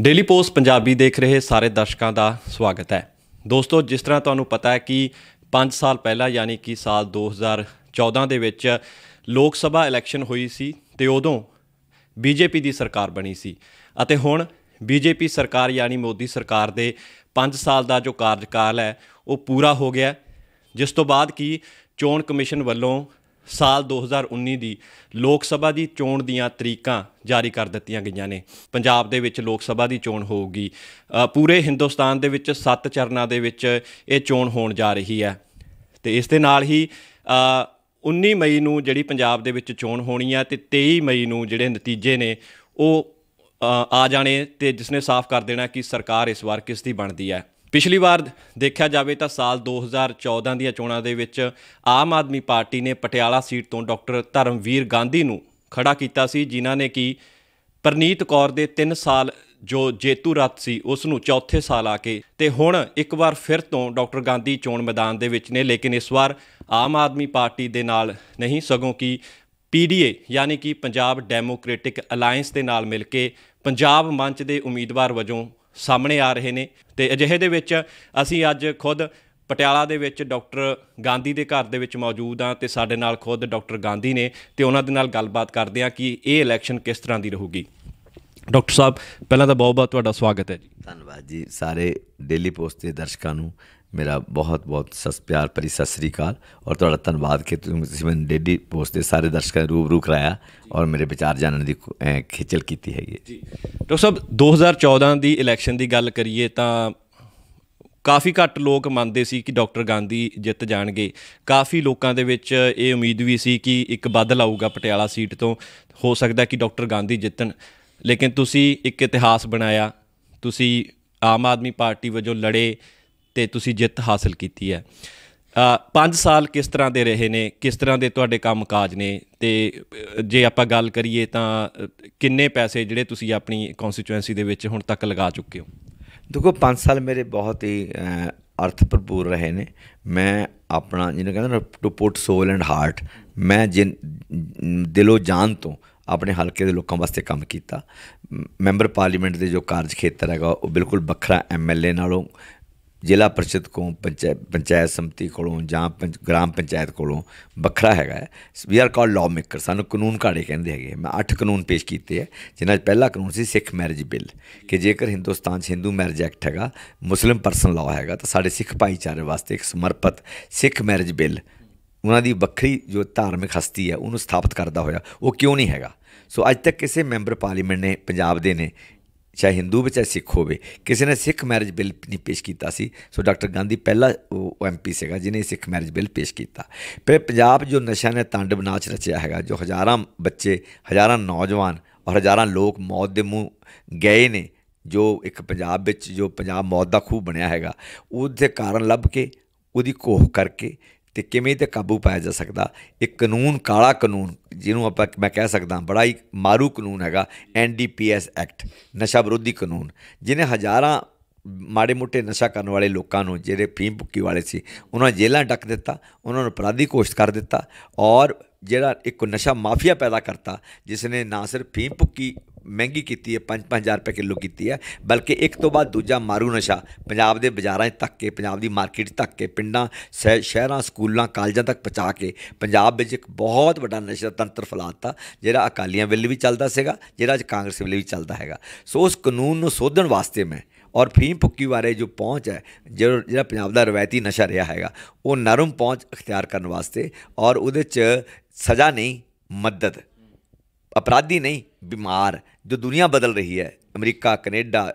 Daily post Punjabi ਦੇਖ ਰਹੇ ਸਾਰੇ ਦਰਸ਼ਕਾਂ ਦਾ ਸਵਾਗਤ ਹੈ। ਦੋਸਤੋ, ਜਿਸ ਤਰ੍ਹਾਂ ਤੁਹਾਨੂੰ ਪਤਾ ਹੈ ਕਿ 5 ਸਾਲ ਪਹਿਲਾਂ, ਯਾਨੀ ਕਿ ਸਾਲ 2014 ਦੇ ਵਿੱਚ ਲੋਕ ਸਭਾ ਇਲੈਕਸ਼ਨ ਹੋਈ ਸੀ ਤੇ ਉਦੋਂ ਬੀਜੇਪੀ ਦੀ ਸਰਕਾਰ ਬਣੀ ਸੀ। ਅਤੇ ਹੁਣ ਬੀਜੇਪੀ ਸਰਕਾਰ, ਯਾਨੀ ਮੋਦੀ ਸਰਕਾਰ ਦੇ 5 ਸਾਲ ਦਾ ਜੋ ਕਾਰਜਕਾਲ ਹੈ, ਉਹ ਪੂਰਾ ਹੋ ਗਿਆ ਜਿਸ ਤੋਂ ਬਾਅਦ ਕੀ ਚੋਣ ਕਮਿਸ਼ਨ ਵੱਲੋਂ ਸਾਲ 2019 ਦੀ ਲੋਕ ਸਭਾ ਦੀ ਚੋਣ ਦੀਆਂ ਤਰੀਕਾਂ ਜਾਰੀ ਕਰ ਦਿੱਤੀਆਂ ਗਈਆਂ ਨੇ। ਪੰਜਾਬ ਦੇ ਵਿੱਚ ਲੋਕ ਸਭਾ ਦੀ ਚੋਣ ਹੋਊਗੀ। ਪੂਰੇ ਹਿੰਦੁਸਤਾਨ ਦੇ ਵਿੱਚ ਸੱਤ ਚਰਨਾਂ ਦੇ ਵਿੱਚ ਇਹ ਚੋਣ ਹੋਣ ਜਾ ਰਹੀ ਹੈ। ਤੇ ਇਸ ਦੇ ਨਾਲ ਹੀ ਅ, 19 ਮਈ ਨੂੰ ਜਿਹੜੀ ਪੰਜਾਬ ਦੇ ਵਿੱਚ ਚੋਣ ਹੋਣੀ ਹੈ ਤੇ 23 ਮਈ ਨੂੰ ਜਿਹੜੇ ਨਤੀਜੇ ਨੇ ਉਹ ਆ ਜਾਣੇ ਤੇ ਜਿਸਨੇ ਸਾਫ਼ ਕਰ ਦੇਣਾ ਕਿ ਸਰਕਾਰ ਇਸ ਵਾਰ ਕਿਸ ਦੀ ਬਣਦੀ ਹੈ। ਪਿਛਲੀ ਵਾਰ ਦੇਖਿਆ ਜਾਵੇ ਤਾਂ ਸਾਲ 2014 ਦੀਆਂ ਚੋਣਾਂ ਦੇ ਵਿੱਚ ਆਮ ਆਦਮੀ ਪਾਰਟੀ ਨੇ ਪਟਿਆਲਾ ਸੀਟ ਤੋਂ ਡਾਕਟਰ ਧਰਮਵੀਰ ਗਾਂਧੀ ਨੂੰ ਖੜਾ ਕੀਤਾ ਸੀ, ਜਿਨ੍ਹਾਂ ਨੇ ਕਿ ਪ੍ਰਨੀਤ ਕੌਰ ਦੇ 3 ਸਾਲ ਜੋ ਜੇਤੂ ਰੱਤ ਸੀ, ਉਸ ਨੂੰ ਚੌਥੇ ਸਾਲ ਆ ਕੇ। ਤੇ ਹੁਣ ਇੱਕ ਵਾਰ ਫਿਰ ਤੋਂ ਡਾਕਟਰ ਗਾਂਧੀ ਚੋਣ ਮੈਦਾਨ ਦੇ ਵਿੱਚ ਨੇ, ਲੇਕਿਨ ਇਸ ਵਾਰ ਆਮ ਆਦਮੀ ਪਾਰਟੀ ਦੇ ਨਾਲ ਨਹੀਂ, ਸਗੋਂ ਕਿ ਪੀਡੀਏ ਯਾਨੀ ਕਿ ਪੰਜਾਬ ਡੈਮੋਕ੍ਰੈਟਿਕ ਅਲਾਈਅੰਸ ਦੇ ਨਾਲ ਮਿਲ ਕੇ ਪੰਜਾਬ ਮੰਚ ਦੇ ਉਮੀਦਵਾਰ ਵਜੋਂ ਸਾਹਮਣੇ ਆ ਰਹੇ ਨੇ। ਤੇ ਅਜਿਹੇ ਦੇ ਵਿੱਚ ਅਸੀਂ ਅੱਜ ਖੁਦ ਪਟਿਆਲਾ ਦੇ ਵਿੱਚ ਡਾਕਟਰ ਗਾਂਧੀ ਦੇ ਘਰ ਦੇ ਵਿੱਚ ਮੌਜੂਦ ਹਾਂ ਤੇ ਸਾਡੇ ਨਾਲ ਖੁਦ ਡਾਕਟਰ ਗਾਂਧੀ ਨੇ ਤੇ ਉਹਨਾਂ ਦੇ ਨਾਲ ਗੱਲਬਾਤ ਕਰਦੇ ਹਾਂ ਕਿ ਇਹ ਇਲੈਕਸ਼ਨ ਕਿਸ ਤਰ੍ਹਾਂ ਦੀ ਰਹੂਗੀ। ਡਾਕਟਰ ਸਾਹਿਬ, ਪਹਿਲਾਂ ਤਾਂ ਬਹੁਤ-ਬਹੁਤ ਤੁਹਾਡਾ ਸਵਾਗਤ ਹੈ ਜੀ। ਧੰਨਵਾਦ ਜੀ ਸਾਰੇ ਡੇਲੀ ਪੋਸਟ ਦੇ ਦਰਸ਼ਕਾਂ ਨੂੰ। ਮੇਰਾ ਬਹੁਤ ਬਹੁਤ ਸਸ ਪਿਆਰ ਭਰੀ ਸਤਿ ਸ੍ਰੀ ਅਕਾਲ ਔਰ ਤੁਹਾਡਾ ਧੰਨਵਾਦ ਕਿ ਤੁਸੀਂ ਮੈਨੂੰ ਡੇਲੀ ਪੋਸਟ ਦੇ ਸਾਰੇ ਦਰਸ਼ਕਾਂ ਨੂੰ ਰੂਬਰੂ ਕਰਾਇਆ ਔਰ ਮੇਰੇ ਵਿਚਾਰ ਜਾਣਨ ਦੀ ਕੋ- ਖੇਚਲ ਕੀਤੀ ਹੈਗੀ ਹੈ ਜੀ ਡਾਕਟਰ ਸਾਹਿਬ 2014 ਦੀ ਇਲੈਕਸ਼ਨ ਦੀ ਗੱਲ ਕਰੀਏ ਤਾਂ ਕਾਫੀ ਘੱਟ ਲੋਕ ਮੰਨਦੇ ਸੀ ਕਿ ਡਾਕਟਰ ਗਾਂਧੀ ਜਿੱਤ ਜਾਣਗੇ ਕਾਫੀ ਲੋਕਾਂ ਦੇ ਵਿੱਚ ਇਹ ਉਮੀਦ ਵੀ ਸੀ ਕਿ ਇੱਕ ਬਦਲ ਆਊਗਾ ਪਟਿਆਲਾ ਸੀਟ ਤੋਂ ਹੋ ਸਕਦਾ ਕਿ ਡਾਕਟਰ ਗਾਂਧੀ ਜਿੱਤਣ ਲੇਕਿਨ ਤੁਸੀਂ ਇੱਕ ਇਤਿਹਾਸ ਬਣਾਇਆ ਤੁਸੀਂ ਆਮ ਆਦਮੀ ਪਾਰਟੀ ਵਜੋਂ ਲੜੇ ਤੇ ਤੁਸੀਂ ਜਿੱਤ ਹਾਸਲ ਕੀਤੀ ਹੈ। ਅ, ਪੰਜ ਸਾਲ ਕਿਸ ਤਰ੍ਹਾਂ ਦੇ ਰਹੇ ਨੇ? ਕਿਸ ਤਰ੍ਹਾਂ ਦੇ ਤੁਹਾਡੇ ਕੰਮਕਾਜ ਨੇ? ਤੇ ਜੇ ਆਪਾਂ ਗੱਲ ਕਰੀਏ ਤਾਂ ਕਿੰਨੇ ਪੈਸੇ ਜਿਹੜੇ ਤੁਸੀਂ ਆਪਣੀ ਕਨਸਟੀਚੁਐਂਸੀ ਦੇ ਵਿੱਚ ਹੁਣ ਤੱਕ ਲਗਾ ਚੁੱਕੇ ਹੋ? ਦੇਖੋ 5 ਸਾਲ ਮੇਰੇ ਬਹੁਤ ਹੀ ਅਰਥ ਭਰਪੂਰ ਰਹੇ ਨੇ। ਮੈਂ ਆਪਣਾ ਜਿਹਨੂੰ ਕਹਿੰਦੇ ਨਾ to put soul and heart ਮੈਂ ਜਿਨ ਦਿਲੋਂ ਜਾਨ ਤੋਂ ਆਪਣੇ ਹਲਕੇ ਦੇ ਲੋਕਾਂ ਵਾਸਤੇ ਕੰਮ ਕੀਤਾ। ਮੈਂਬਰ ਪਾਰਲੀਮੈਂਟ ਦੇ ਜੋ ਕਾਰਜ ਖੇਤਰ ਹੈਗਾ ਉਹ ਬਿਲਕੁਲ ਵੱਖਰਾ ਐਮਐਲਏ ਨਾਲੋਂ ਜ਼ਿਲ੍ਹਾ ਪਰਿਸ਼ਦ ਕੋਲੋਂ, ਪੰਚਾਇਤ ਪੰਚਾਇਤ ਸਮਿਤੀ ਕੋਲੋਂ ਜਾਂ ਪੰਚ- ਗ੍ਰਾਮ ਪੰਚਾਇਤ ਕੋਲੋਂ ਵੱਖਰਾ ਹੈਗਾ we are call law maker ਸਾਨੂੰ ਕਾਨੂੰਨ ਘਾੜੇ ਕਹਿੰਦੇ ਹੈਗੇ ਮੈਂ 8 ਕਾਨੂੰਨ ਪੇਸ਼ ਕੀਤੇ ਹੈ, ਜਿਨ੍ਹਾਂ 'ਚ ਪਹਿਲਾ ਕਾਨੂੰਨ ਸੀ ਸਿੱਖ ਮੈਰਿਜ ਬਿੱਲ ਕਿ ਜੇਕਰ ਹਿੰਦੁਸਤਾਨ 'ਚ ਹਿੰਦੂ ਮੈਰਿਜ ਐਕਟ ਹੈਗਾ, ਮੁਸਲਿਮ ਪਰਸਨ ਲਾਅ ਹੈਗਾ, ਤਾਂ ਸਾਡੇ ਸਿੱਖ ਭਾਈਚਾਰੇ ਵਾਸਤੇ ਇੱਕ ਸਮਰਪਿਤ ਸਿੱਖ ਮੈਰਿਜ ਬਿੱਲ ਉਹਨਾਂ ਦੀ ਵੱਖਰੀ ਜੋ ਧਾਰਮਿਕ ਹਸਤੀ ਹੈ, ਉਹਨੂੰ ਸਥਾਪਿਤ ਕਰਦਾ ਹੋਇਆ, ਉਹ ਕਿਉਂ ਨਹੀਂ ਹੈਗਾ? ਸੋ ਅੱਜ ਤੱਕ ਕਿਸੇ ਮੈਂਬਰ ਪਾਰਲੀਮੈਂਟ ਨੇ, ਪੰਜਾਬ ਦੇ ਨੇ ਚਾਹੇ ਹਿੰਦੂ ਵਿੱਚ ਚਾਹੇ ਸਿੱਖ ਹੋਵੇ, ਕਿਸੇ ਨੇ ਸਿੱਖ ਮੈਰਿਜ ਬਿੱਲ ਨਹੀਂ ਪੇਸ਼ ਕੀਤਾ ਸੀ। ਸੋ ਡਾਕਟਰ ਗਾਂਧੀ ਪਹਿਲਾ ਉਹ ਐਮਪੀ ਸੀਗਾ ਜਿਨੇ ਸਿੱਖ ਮੈਰਿਜ ਬਿੱਲ ਪੇਸ਼ ਕੀਤਾ। ਫਿਰ ਪੰਜਾਬ ਜੋ ਨਸ਼ਾ ਨੇ ਤਾਂਡਵ ਨਾਚ ਰਚਿਆ ਹੈਗਾ, ਜੋ ਹਜ਼ਾਰਾਂ ਬੱਚੇ, ਹਜ਼ਾਰਾਂ ਨੌਜਵਾਨ ਔਰ ਹਜ਼ਾਰਾਂ ਲੋਕ ਮੌਤ ਦੇ ਮੂੰਹ ਗਏ ਨੇ, ਜੋ ਇੱਕ ਪੰਜਾਬ ਵਿੱਚ ਜੋ ਪੰਜਾਬ ਮੌਤ ਦਾ ਖੂਹ ਬਣਿਆ ਹੈਗਾ, ਉਹਦੇ ਕਾਰਨ ਲੱਭ ਕੇ, ਉਹਦੀ ਕੋਹ ਕਰਕੇ ਤੇ ਕਿਵੇਂ ਤੇ ਕਾਬੂ ਪਾਇਆ ਜਾ ਸਕਦਾ? ਇਹ ਕਾਨੂੰਨ, ਕਾਲਾ ਕਾਨੂੰਨ, ਜਿਹਨੂੰ ਆਪਾਂ ਮੈਂ ਕਹਿ ਸਕਦਾ, ਬੜਾ ਹੀ ਮਾਰੂ ਕਾਨੂੰਨ ਹੈਗਾ ਐਨਡੀਪੀਐਸ ਐਕਟ, ਨਸ਼ਾ ਵਿਰੋਧੀ ਕਾਨੂੰਨ, ਜਿਹਨੇ ਹਜ਼ਾਰਾਂ ਮਾੜੇ ਮੋਟੇ ਨਸ਼ਾ ਕਰਨ ਵਾਲੇ ਲੋਕਾਂ ਨੂੰ, ਜਿਹੜੇ ਫੀਮ ਭੁੱਕੀ ਵਾਲੇ ਸੀ, ਉਹਨਾਂ ਜੇਲ੍ਹਾਂ ਡੱਕ ਦਿੱਤਾ, ਉਹਨਾਂ ਨੂੰ ਅਪਰਾਧੀ ਘੋਸ਼ਿਤ ਕਰ ਦਿੱਤਾ ਔਰ ਜਿਹੜਾ ਇੱਕ ਨਸ਼ਾ ਮਾਫੀਆ ਪੈਦਾ ਕਰਤਾ, ਜਿਸ ਨੇ ਨਾ ਸਿਰਫ ਫੀਮ ਭੁੱਕੀ ਮਹਿੰਗੀ ਕੀਤੀ ਹੈ 5-5000 ਰੁਪਏ ਕਿਲੋ ਕੀਤੀ ਹੈ। ਬਲਕਿ ਇੱਕ ਤੋਂ ਬਾਅਦ ਦੂਜਾ ਮਾਰੂ ਨਸ਼ਾ। ਪੰਜਾਬ ਦੇ ਬਾਜ਼ਾਰਾਂ 'ਚ ਤੱਕ ਕੇ, ਪੰਜਾਬ ਦੀ ਮਾਰਕੀਟ ਤੱਕ ਕੇ, ਪਿੰਡਾਂ, ਸ਼ਹਿ- ਸ਼ਹਿਰਾਂ, ਸਕੂਲਾਂ, ਕਾਲਜਾਂ ਤੱਕ ਪਹੁੰਚਾ ਕੇ ਪੰਜਾਬ ਵਿੱਚ ਇੱਕ ਬਹੁਤ ਵੱਡਾ ਨਸ਼ਾ ਤੰਤਰ ਫੈਲਾਤਾ, ਜਿਹੜਾ ਅਕਾਲੀਆਂ ਵੇਲੇ ਵੀ ਚੱਲਦਾ ਸੀਗਾ, ਜਿਹੜਾ ਅੱਜ ਕਾਂਗਰਸ ਵੇਲੇ ਵੀ ਚੱਲਦਾ ਹੈਗਾ। ਸੋ ਉਸ ਕਾਨੂੰਨ ਨੂੰ ਸੋਧਣ ਵਾਸਤੇ ਮੈਂ ਔਰ ਫੀਮ ਭੁੱਕੀ ਬਾਰੇ ਜੋ ਪਹੁੰਚ ਹੈ ਜੋ ਜਿਹੜਾ ਪੰਜਾਬ ਦਾ ਰਵਾਇਤੀ ਨਸ਼ਾ ਰਿਹਾ ਹੈਗਾ, ਉਹ ਨਰਮ ਪਹੁੰਚ ਅਖਤਿਆਰ ਕਰਨ ਵਾਸਤੇ ਔਰ ਉਹਦੇ 'ਚ ਸਜ਼ਾ ਨਹੀਂ, ਮਦਦ। ਅਪਰਾਧੀ ਨਹੀਂ ਬਿਮਾਰ ਜੋ ਦੁਨੀਆ ਬਦਲ ਰਹੀ ਹੈ ਅਮਰੀਕਾ ਕੈਨੇਡਾ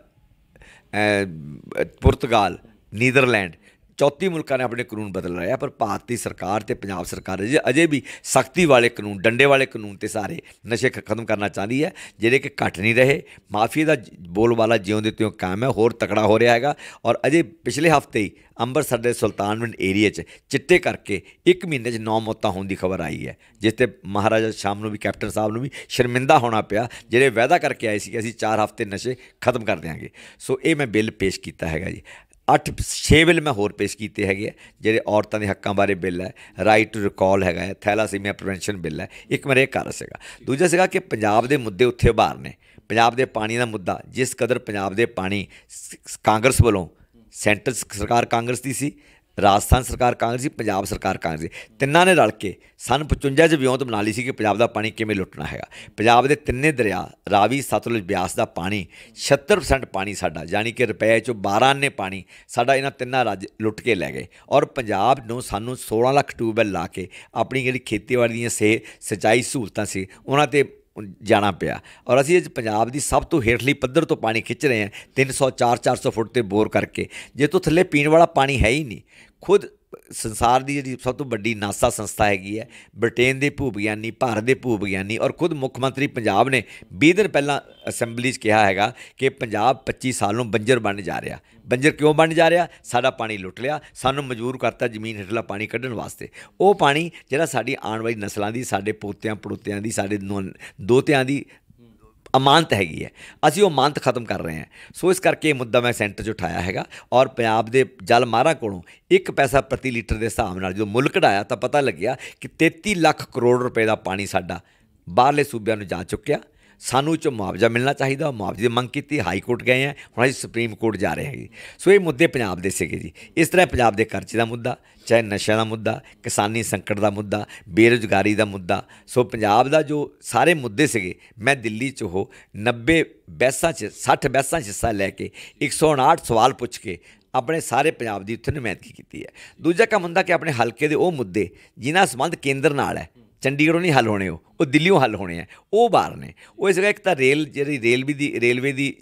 ਪੁਰਤਗਾਲ ਨੀਦਰਲੈਂਡ ਚੌਥੀ ਮੁਲਕਾਂ ਨੇ ਆਪਣੇ ਕਾਨੂੰਨ ਬਦਲ ਰਹੇ ਆ, ਪਰ ਭਾਰਤੀ ਸਰਕਾਰ ਤੇ ਪੰਜਾਬ ਸਰਕਾਰ ਅਜੇ ਅਜੇ ਵੀ ਸਖਤੀ ਵਾਲੇ ਕਾਨੂੰਨ, ਡੰਡੇ ਵਾਲੇ ਕਾਨੂੰਨ ਤੇ ਸਾਰੇ ਨਸ਼ੇ ਖ- ਖਤਮ ਕਰਨਾ ਚਾਹੁੰਦੀ ਹੈ, ਜਿਹੜੇ ਕਿ ਘਟ ਨਹੀਂ ਰਹੇ। ਮਾਫੀਆ ਦਾ ਜ- ਬੋਲਬਾਲਾ ਜਿਉਂਦੇ ਤਿਉਂ ਕਾਇਮ ਹੈ, ਹੋਰ ਤਕੜਾ ਹੋ ਰਿਹਾ ਹੈਗਾ। ਔਰ ਅਜੇ ਪਿਛਲੇ ਹਫ਼ਤੇ ਹੀ ਅੰਮ੍ਰਿਤਸਰ ਦੇ ਸੁਲਤਾਨਵਿੰਡ ਏਰੀਆ 'ਚ ਚਿੱਟੇ ਕਰਕੇ ਇੱਕ ਮਹੀਨੇ 'ਚ ਨੌ ਮੌਤਾਂ ਹੋਣ ਦੀ ਖਬਰ ਆਈ ਹੈ, ਜਿਸ ਤੇ ਮਹਾਰਾਜਾ ਸ਼ਾਮ ਨੂੰ ਵੀ, ਕੈਪਟਨ ਸਾਹਿਬ ਨੂੰ ਵੀ ਸ਼ਰਮਿੰਦਾ ਹੋਣਾ ਪਿਆ। ਜਿਹੜੇ ਵਾਅਦਾ ਕਰਕੇ ਆਏ ਸੀ ਕਿ ਅਸੀਂ 4 ਹਫ਼ਤੇ ਨਸ਼ੇ ਖਤਮ ਕਰ ਦਿਆਂਗੇ। ਸੋ ਇਹ ਮੈਂ ਬਿੱਲ ਪੇਸ਼ ਕੀਤਾ ਹੈਗਾ ਜੀ। 8 6 ਬਿੱਲ ਮੈਂ ਹੋਰ ਪੇਸ਼ ਕੀਤੇ ਹੈਗੇ ਆ, ਜਿਹੜੇ ਔਰਤਾਂ ਦੇ ਹੱਕਾਂ ਬਾਰੇ ਬਿੱਲ ਹੈ ਰਾਈਟ ਟੂ ਰਿਕਾਲ ਹੈਗਾ ਹੈ ਥੈਲਾਸੀਮੀਆ ਪ੍ਰੀਵੈਂਸ਼ਨ ਬਿੱਲ ਹੈ, ਇੱਕ ਮੇਰੇ ਕਾਰਜ ਸੀਗਾ। ਦੂਜਾ ਸੀਗਾ ਕਿ ਪੰਜਾਬ ਦੇ ਮੁੱਦੇ ਉੱਥੇ ਉਭਾਰ ਨੇ। ਪੰਜਾਬ ਦੇ ਪਾਣੀ ਦਾ ਮੁੱਦਾ, ਜਿਸ ਕਦਰ ਪੰਜਾਬ ਦੇ ਪਾਣੀ ਕਾਂਗਰਸ ਵੱਲੋਂ, ਸੈਂਟਰ ਸਰਕਾਰ ਕਾਂਗਰਸ ਦੀ ਸੀ ਰਾਜਸਥਾਨ ਸਰਕਾਰ ਕਾਂਗਰਸੀ ਪੰਜਾਬ ਸਰਕਾਰ ਕਾਂਗਰਸੀ ਤਿੰਨਾਂ ਨੇ ਰਲ ਕੇ ਸਨ 55 ਚ ਵਿਉਂਤ ਬਣਾ ਲਈ ਸੀ ਕਿ ਪੰਜਾਬ ਦਾ ਪਾਣੀ ਕਿਵੇਂ ਲੁੱਟਣਾ ਹੈਗਾ। ਪੰਜਾਬ ਦੇ ਤਿੰਨੇ ਦਰਿਆ, ਰਾਵੀ, ਸਤਲੁਜ, ਬਿਆਸ ਦਾ ਪਾਣੀ 76% ਪਾਣੀ ਸਾਡਾ, ਯਾਨੀ ਕਿ ਰੁਪਏ ਚੋਂ 12 ਨੇ ਪਾਣੀ ਸਾਡਾ ਇਹਨਾਂ ਤਿੰਨਾਂ ਰਾਜ ਲੁੱਟ ਕੇ ਲੈ ਗਏ। ਔਰ ਪੰਜਾਬ ਨੂੰ ਸਾਨੂੰ 16 ਲੱਖ ਟਿਊਬਵੈਲ ਲਾ ਕੇ ਆਪਣੀ ਜਿਹੜੀ ਖੇਤੀਬਾੜੀ ਦੀਆਂ ਸੇ ਸਿੰਚਾਈ ਸਹੂਲਤਾਂ ਸੀ, ਉਹਨਾਂ ਤੇ ਜਾਣਾ ਪਿਆ। ਔਰ ਅਸੀਂ ਅੱਜ ਪੰਜਾਬ ਦੀ ਸਭ ਤੋਂ ਹੇਠਲੀ ਪੱਧਰ ਤੋਂ ਪਾਣੀ ਖਿੱਚ ਰਹੇ ਹਾਂ 300 400 ਫੁੱਟ ਤੇ ਬੋਰ ਕਰਕੇ। ਜੇ ਤੋਂ ਥੱਲੇ ਪੀਣ ਵਾਲਾ ਪਾਣੀ ਹੈ ਹੀ ਨਹੀਂ ਖੁਦ ਸੰਸਾਰ ਦੀ ਜਿਹੜੀ ਸਭ ਤੋਂ ਵੱਡੀ ਨਾਸਾ ਸੰਸਥਾ ਹੈਗੀ ਹੈ, ਬ੍ਰਿਟੇਨ ਦੇ ਭੂ ਵਿਗਿਆਨੀ, ਭਾਰਤ ਦੇ ਭੂ ਵਿਗਿਆਨੀ ਔਰ ਖੁਦ ਮੁੱਖ ਮੰਤਰੀ ਪੰਜਾਬ ਨੇ 20 ਦਿਨ ਪਹਿਲਾਂ ਅਸੈਂਬਲੀ 'ਚ ਕਿਹਾ ਹੈਗਾ ਕਿ ਪੰਜਾਬ 25 ਸਾਲ ਨੂੰ ਬੰਜਰ ਬਣ ਜਾ ਰਿਹਾ। ਬੰਜਰ ਕਿਉਂ ਬਣ ਜਾ ਰਿਹਾ? ਸਾਡਾ ਪਾਣੀ ਲੁੱਟ ਲਿਆ, ਸਾਨੂੰ ਮਜਬੂਰ ਕਰਤਾ ਜ਼ਮੀਨ ਹੇਠਲਾ ਪਾਣੀ ਕੱਢਣ ਵਾਸਤੇ। ਉਹ ਪਾਣੀ ਜਿਹੜਾ ਸਾਡੀ ਆਉਣ ਵਾਲੀ ਨਸਲਾਂ ਦੀ, ਸਾਡੇ ਪੋਤਿਆਂ ਪੜੋਤਿਆਂ ਦੀ, ਸਾਡੇ ਦੋਤਿਆਂ ਦੀ ਅਮਾਨਤ ਹੈਗੀ ਹੈ। ਅਸੀਂ ਉਹ ਅਮਾਨਤ ਖਤਮ ਕਰ ਰਹੇ ਹਾਂ। ਸੋ ਇਸ ਕਰਕੇ ਇਹ ਮੁੱਦਾ ਮੈਂ ਸੈਂਟਰ 'ਚ ਉਠਾਇਆ ਹੈਗਾ ਔਰ ਪੰਜਾਬ ਦੇ ਜਲ ਮਾਰਾ ਕੋਲੋਂ 1 ਪੈਸਾ ਪ੍ਰਤੀ ਲੀਟਰ ਦੇ ਹਿਸਾਬ ਨਾਲ ਜਦੋਂ ਮੁੱਲ ਕਢਾਇਆ ਤਾਂ ਪਤਾ ਲੱਗਿਆ ਕਿ 33 ਲੱਖ ਕਰੋੜ ਰੁਪਏ ਦਾ ਪਾਣੀ ਸਾਡਾ ਬਾਹਰਲੇ ਸੂਬਿਆਂ ਨੂੰ ਜਾ ਚੁੱਕਿਆ। ਸਾਨੂੰ ਚ ਮੁਆਵਜ਼ਾ ਮਿਲਣਾ ਚਾਹੀਦਾ ਉਹ ਮੁਆਵਜ਼ੇ ਦੀ ਮੰਗ ਕੀਤੀ, ਹਾਈ ਕੋਰਟ ਗਏ ਆ, ਹੁਣ ਅਸੀਂ ਸੁਪਰੀਮ ਕੋਰਟ ਜਾ ਰਹੇ ਹਾਂ ਜੀ ਸੋ ਇਹ ਮੁੱਦੇ ਪੰਜਾਬ ਦੇ ਸੀਗੇ ਜੀ। ਇਸ ਤਰ੍ਹਾਂ ਪੰਜਾਬ ਦੇ ਕਰਜ਼ੇ ਦਾ ਮੁੱਦਾ, ਚਾਹੇ ਨਸ਼ਿਆਂ ਦਾ ਮੁੱਦਾ, ਕਿਸਾਨੀ ਸੰਕਟ ਦਾ ਮੁੱਦਾ, ਬੇਰੁਜ਼ਗਾਰੀ ਦਾ ਮੁੱਦਾ, ਸੋ ਪੰਜਾਬ ਦਾ ਜੋ ਸਾਰੇ ਮੁੱਦੇ ਸੀਗੇ, ਮੈਂ ਦਿੱਲੀ 'ਚ ਉਹ 90 ਬੈਸਾਂ 'ਚ 60 ਬੈਸਾਂ 'ਚ ਹਿੱਸਾ ਲੈ ਕੇ 159 ਸਵਾਲ ਪੁੱਛ ਕੇ ਆਪਣੇ ਸਾਰੇ ਪੰਜਾਬ ਦੀ ਉੱਥੇ ਨੁਮਾਇੰਦਗੀ ਕੀਤੀ ਹੈ। ਦੂਜਾ ਕੰਮ ਹੁੰਦਾ ਕਿ ਆਪਣੇ ਹਲਕੇ ਦੇ ਉਹ ਮੁੱਦੇ, ਜਿਨ੍ਹਾਂ ਸੰਬੰਧ ਕੇਂਦਰ ਨਾਲ ਹੈ ਚੰਡੀਗੜ੍ਹੋਂ ਨਹੀਂ ਹੱਲ ਹੋਣੇ ਉਹ ਉਹ ਦਿੱਲੀੋਂ ਹੱਲ ਹੋਣੇ ਆ, ਉਹ ਬਾਹਰ ਨੇ। ਉਹ ਇਸ ਜਗ੍ਹਾ ਇੱਕ ਤਾਂ ਰੇਲ, ਜਿਹੜੀ ਰੇਲਵੇ ਦੀ ਰੇਲਵੇ ਦੀ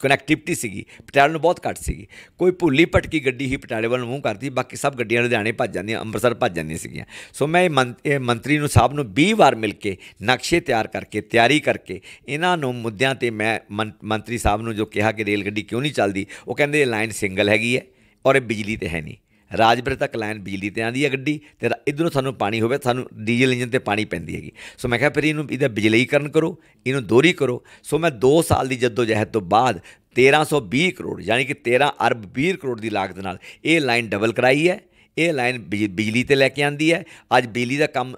ਕਨੈਕਟੀਵਿਟੀ ਸੀਗੀ, ਪਟਿਆਲੇ ਨੂੰ ਬਹੁਤ ਘੱਟ ਸੀਗੀ। ਕੋਈ ਭੁੱਲੀ ਭਟਕੀ ਗੱਡੀ ਹੀ ਪਟਿਆਲੇ ਵੱਲ ਮੂੰਹ ਕਰਦੀ, ਬਾਕੀ ਸਭ ਗੱਡੀਆਂ ਲੁਧਿਆਣੇ ਭੱਜ ਜਾਂਦੀਆਂ, ਅੰਮ੍ਰਿਤਸਰ ਭੱਜ ਜਾਂਦੀਆਂ ਸੀਗੀਆਂ। ਸੋ ਮੈਂ ਇਹ ਮੰਤਰੀ ਨੂੰ, ਸਾਹਿਬ ਨੂੰ 20 ਵਾਰ ਮਿਲ ਕੇ ਨਕਸ਼ੇ ਤਿਆਰ ਕਰਕੇ, ਤਿਆਰੀ ਕਰਕੇ, ਇਹਨਾਂ ਨੂੰ ਮੁੱਦਿਆਂ ਤੇ ਮੈਂ, ਮੰਤਰੀ ਸਾਹਿਬ ਨੂੰ ਜੋ ਕਿਹਾ ਕਿ ਰੇਲ ਗੱਡੀ ਕਿਉਂ ਨਹੀਂ ਚੱਲਦੀ, ਉਹ ਕਹਿੰਦੇ ਇਹ ਲਾਈਨ ਸਿੰਗਲ ਹੈਗੀ ਹੈ ਔਰ ਇਹ ਬਿਜਲੀ ਤੇ ਹੈ ਨਹੀਂ। ਰਾਜਪੁਰ ਤੱਕ ਲਾਈਨ ਬਿਜਲੀ ਤੇ ਆਂਦੀ ਹੈ ਗੱਡੀ ਤੇ ਇਧਰੋਂ ਸਾਨੂੰ ਪਾਣੀ ਹੋਵੇ, ਸਾਨੂੰ ਡੀਜ਼ਲ ਇੰਜਨ ਤੇ ਪਾਣੀ ਪੈਂਦੀ ਹੈਗੀ। ਸੋ ਮੈਂ ਕਿਹਾ ਫਿਰ ਇਹਨੂੰ ਇਹਦਾ ਬਿਜਲੀਕਰਨ ਕਰੋ, ਇਹਨੂੰ ਦੋਹਰੀ ਕਰੋ। ਸੋ ਮੈਂ 2 ਸਾਲ ਦੀ ਜੱਦੋ ਜਹਿਦ ਤੋਂ ਬਾਅਦ 1320 ਕਰੋੜ, ਯਾਨੀ ਕਿ 13 ਅਰਬ 20 ਕਰੋੜ ਦੀ ਲਾਗਤ ਨਾਲ ਇਹ ਲਾਈਨ ਡਬਲ ਕਰਾਈ ਹੈ। ਇਹ ਲਾਈਨ ਬਿਜਲੀ ਤੇ ਲੈ ਕੇ ਆਂਦੀ ਹੈ। ਅੱਜ ਬਿਜਲੀ ਦਾ ਕੰਮ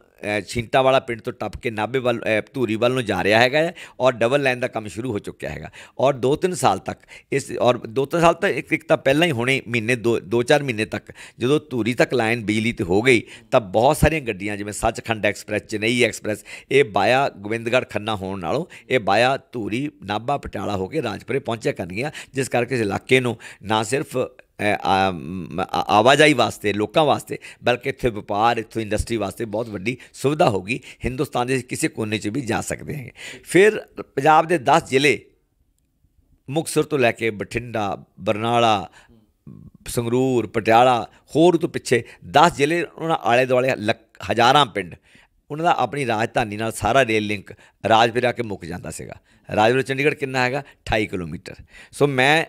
ਛਿੰਟਾ ਵਾਲਾ ਪਿੰਡ ਤੋਂ ਟੱਪ ਕੇ ਨਾਬੇ ਵੱਲ ਧੂਰੀ ਵੱਲ ਨੂੰ ਜਾ ਰਿਹਾ ਹੈਗਾ ਔਰ ਡਬਲ ਲਾਈਨ ਦਾ ਕੰਮ ਸ਼ੁਰੂ ਹੋ ਚੁੱਕਿਆ ਹੈਗਾ। ਔਰ 2-3 ਸਾਲ ਤੱਕ ਇਸ, ਔਰ 2-3 ਸਾਲ ਤੱਕ ਇੱਕ ਇੱਕ ਤਾਂ ਪਹਿਲਾਂ ਹੀ ਹੋਣੇ ਮਹੀਨੇ 2-4 ਮਹੀਨੇ ਤੱਕ ਜਦੋਂ ਧੂਰੀ ਤੱਕ ਲਾਈਨ ਬਿਜਲੀ ਤੇ ਹੋ ਗਈ ਤਾਂ ਬਹੁਤ ਸਾਰੀਆਂ ਗੱਡੀਆਂ ਜਿਵੇਂ ਸੱਚਖੰਡ ਐਕਸਪ੍ਰੈਸ, ਚੇਨਈ ਐਕਸਪ੍ਰੈਸ, ਇਹ ਬਾਇਆ ਗੋਬਿੰਦਗੜ੍ਹ ਖੰਨਾ ਹੋਣ ਨਾਲੋਂ ਇਹ ਬਾਇਆ ਧੂਰੀ ਨਾਬਾ ਪਟਿਆਲਾ ਹੋ ਕੇ ਰਾਜਪੁਰੇ ਪਹੁੰਚਿਆ ਕਰਨਗੀਆਂ। ਜਿਸ ਕਰਕੇ ਇਸ ਇਲਾਕੇ ਨੂੰ ਨਾ ਸਿਰਫ ਆਵਾਜਾਈ ਵਾਸਤੇ, ਲੋਕਾਂ ਵਾਸਤੇ, ਬਲਕਿ ਇੱਥੇ ਵਪਾਰ, ਇੱਥੇ ਇੰਡਸਟਰੀ ਵਾਸਤੇ ਬਹੁਤ ਵੱਡੀ ਸੁਵਿਧਾ ਹੋਗੀ ਹਿੰਦੁਸਤਾਨ ਦੇ ਕਿਸੇ ਕੋਨੇ 'ਚ ਵੀ ਜਾ ਸਕਦੇ ਹੈਗੇ। ਫਿਰ ਪੰਜਾਬ ਦੇ 10 ਜ਼ਿਲ੍ਹੇ ਮੁਕਸਰ ਤੋਂ ਲੈ ਕੇ ਬਠਿੰਡਾ, ਬਰਨਾਲਾ, ਸੰਗਰੂਰ, ਪਟਿਆਲਾ, ਹੋਰ ਤੋਂ ਪਿੱਛੇ 10 ਜ਼ਿਲ੍ਹੇ ਉਹਨਾਂ ਆਲੇ ਦੁਆਲੇ ਹਜ਼ਾਰਾਂ ਪਿੰਡ। ਉਹਨਾਂ ਦਾ ਆਪਣੀ ਰਾਜਧਾਨੀ ਨਾਲ ਸਾਰਾ ਰੇਲ ਲਿੰਕ ਰਾਜਪੁਰਾ ਕੇ ਮੁੱਕ ਜਾਂਦਾ ਸੀਗਾ। ਰਾਜਪੁਰਾ ਚੰਡੀਗੜ੍ਹ ਕਿੰਨਾ ਹੈਗਾ? 28 ਕਿਲੋਮੀਟਰ। ਸੋ ਮੈਂ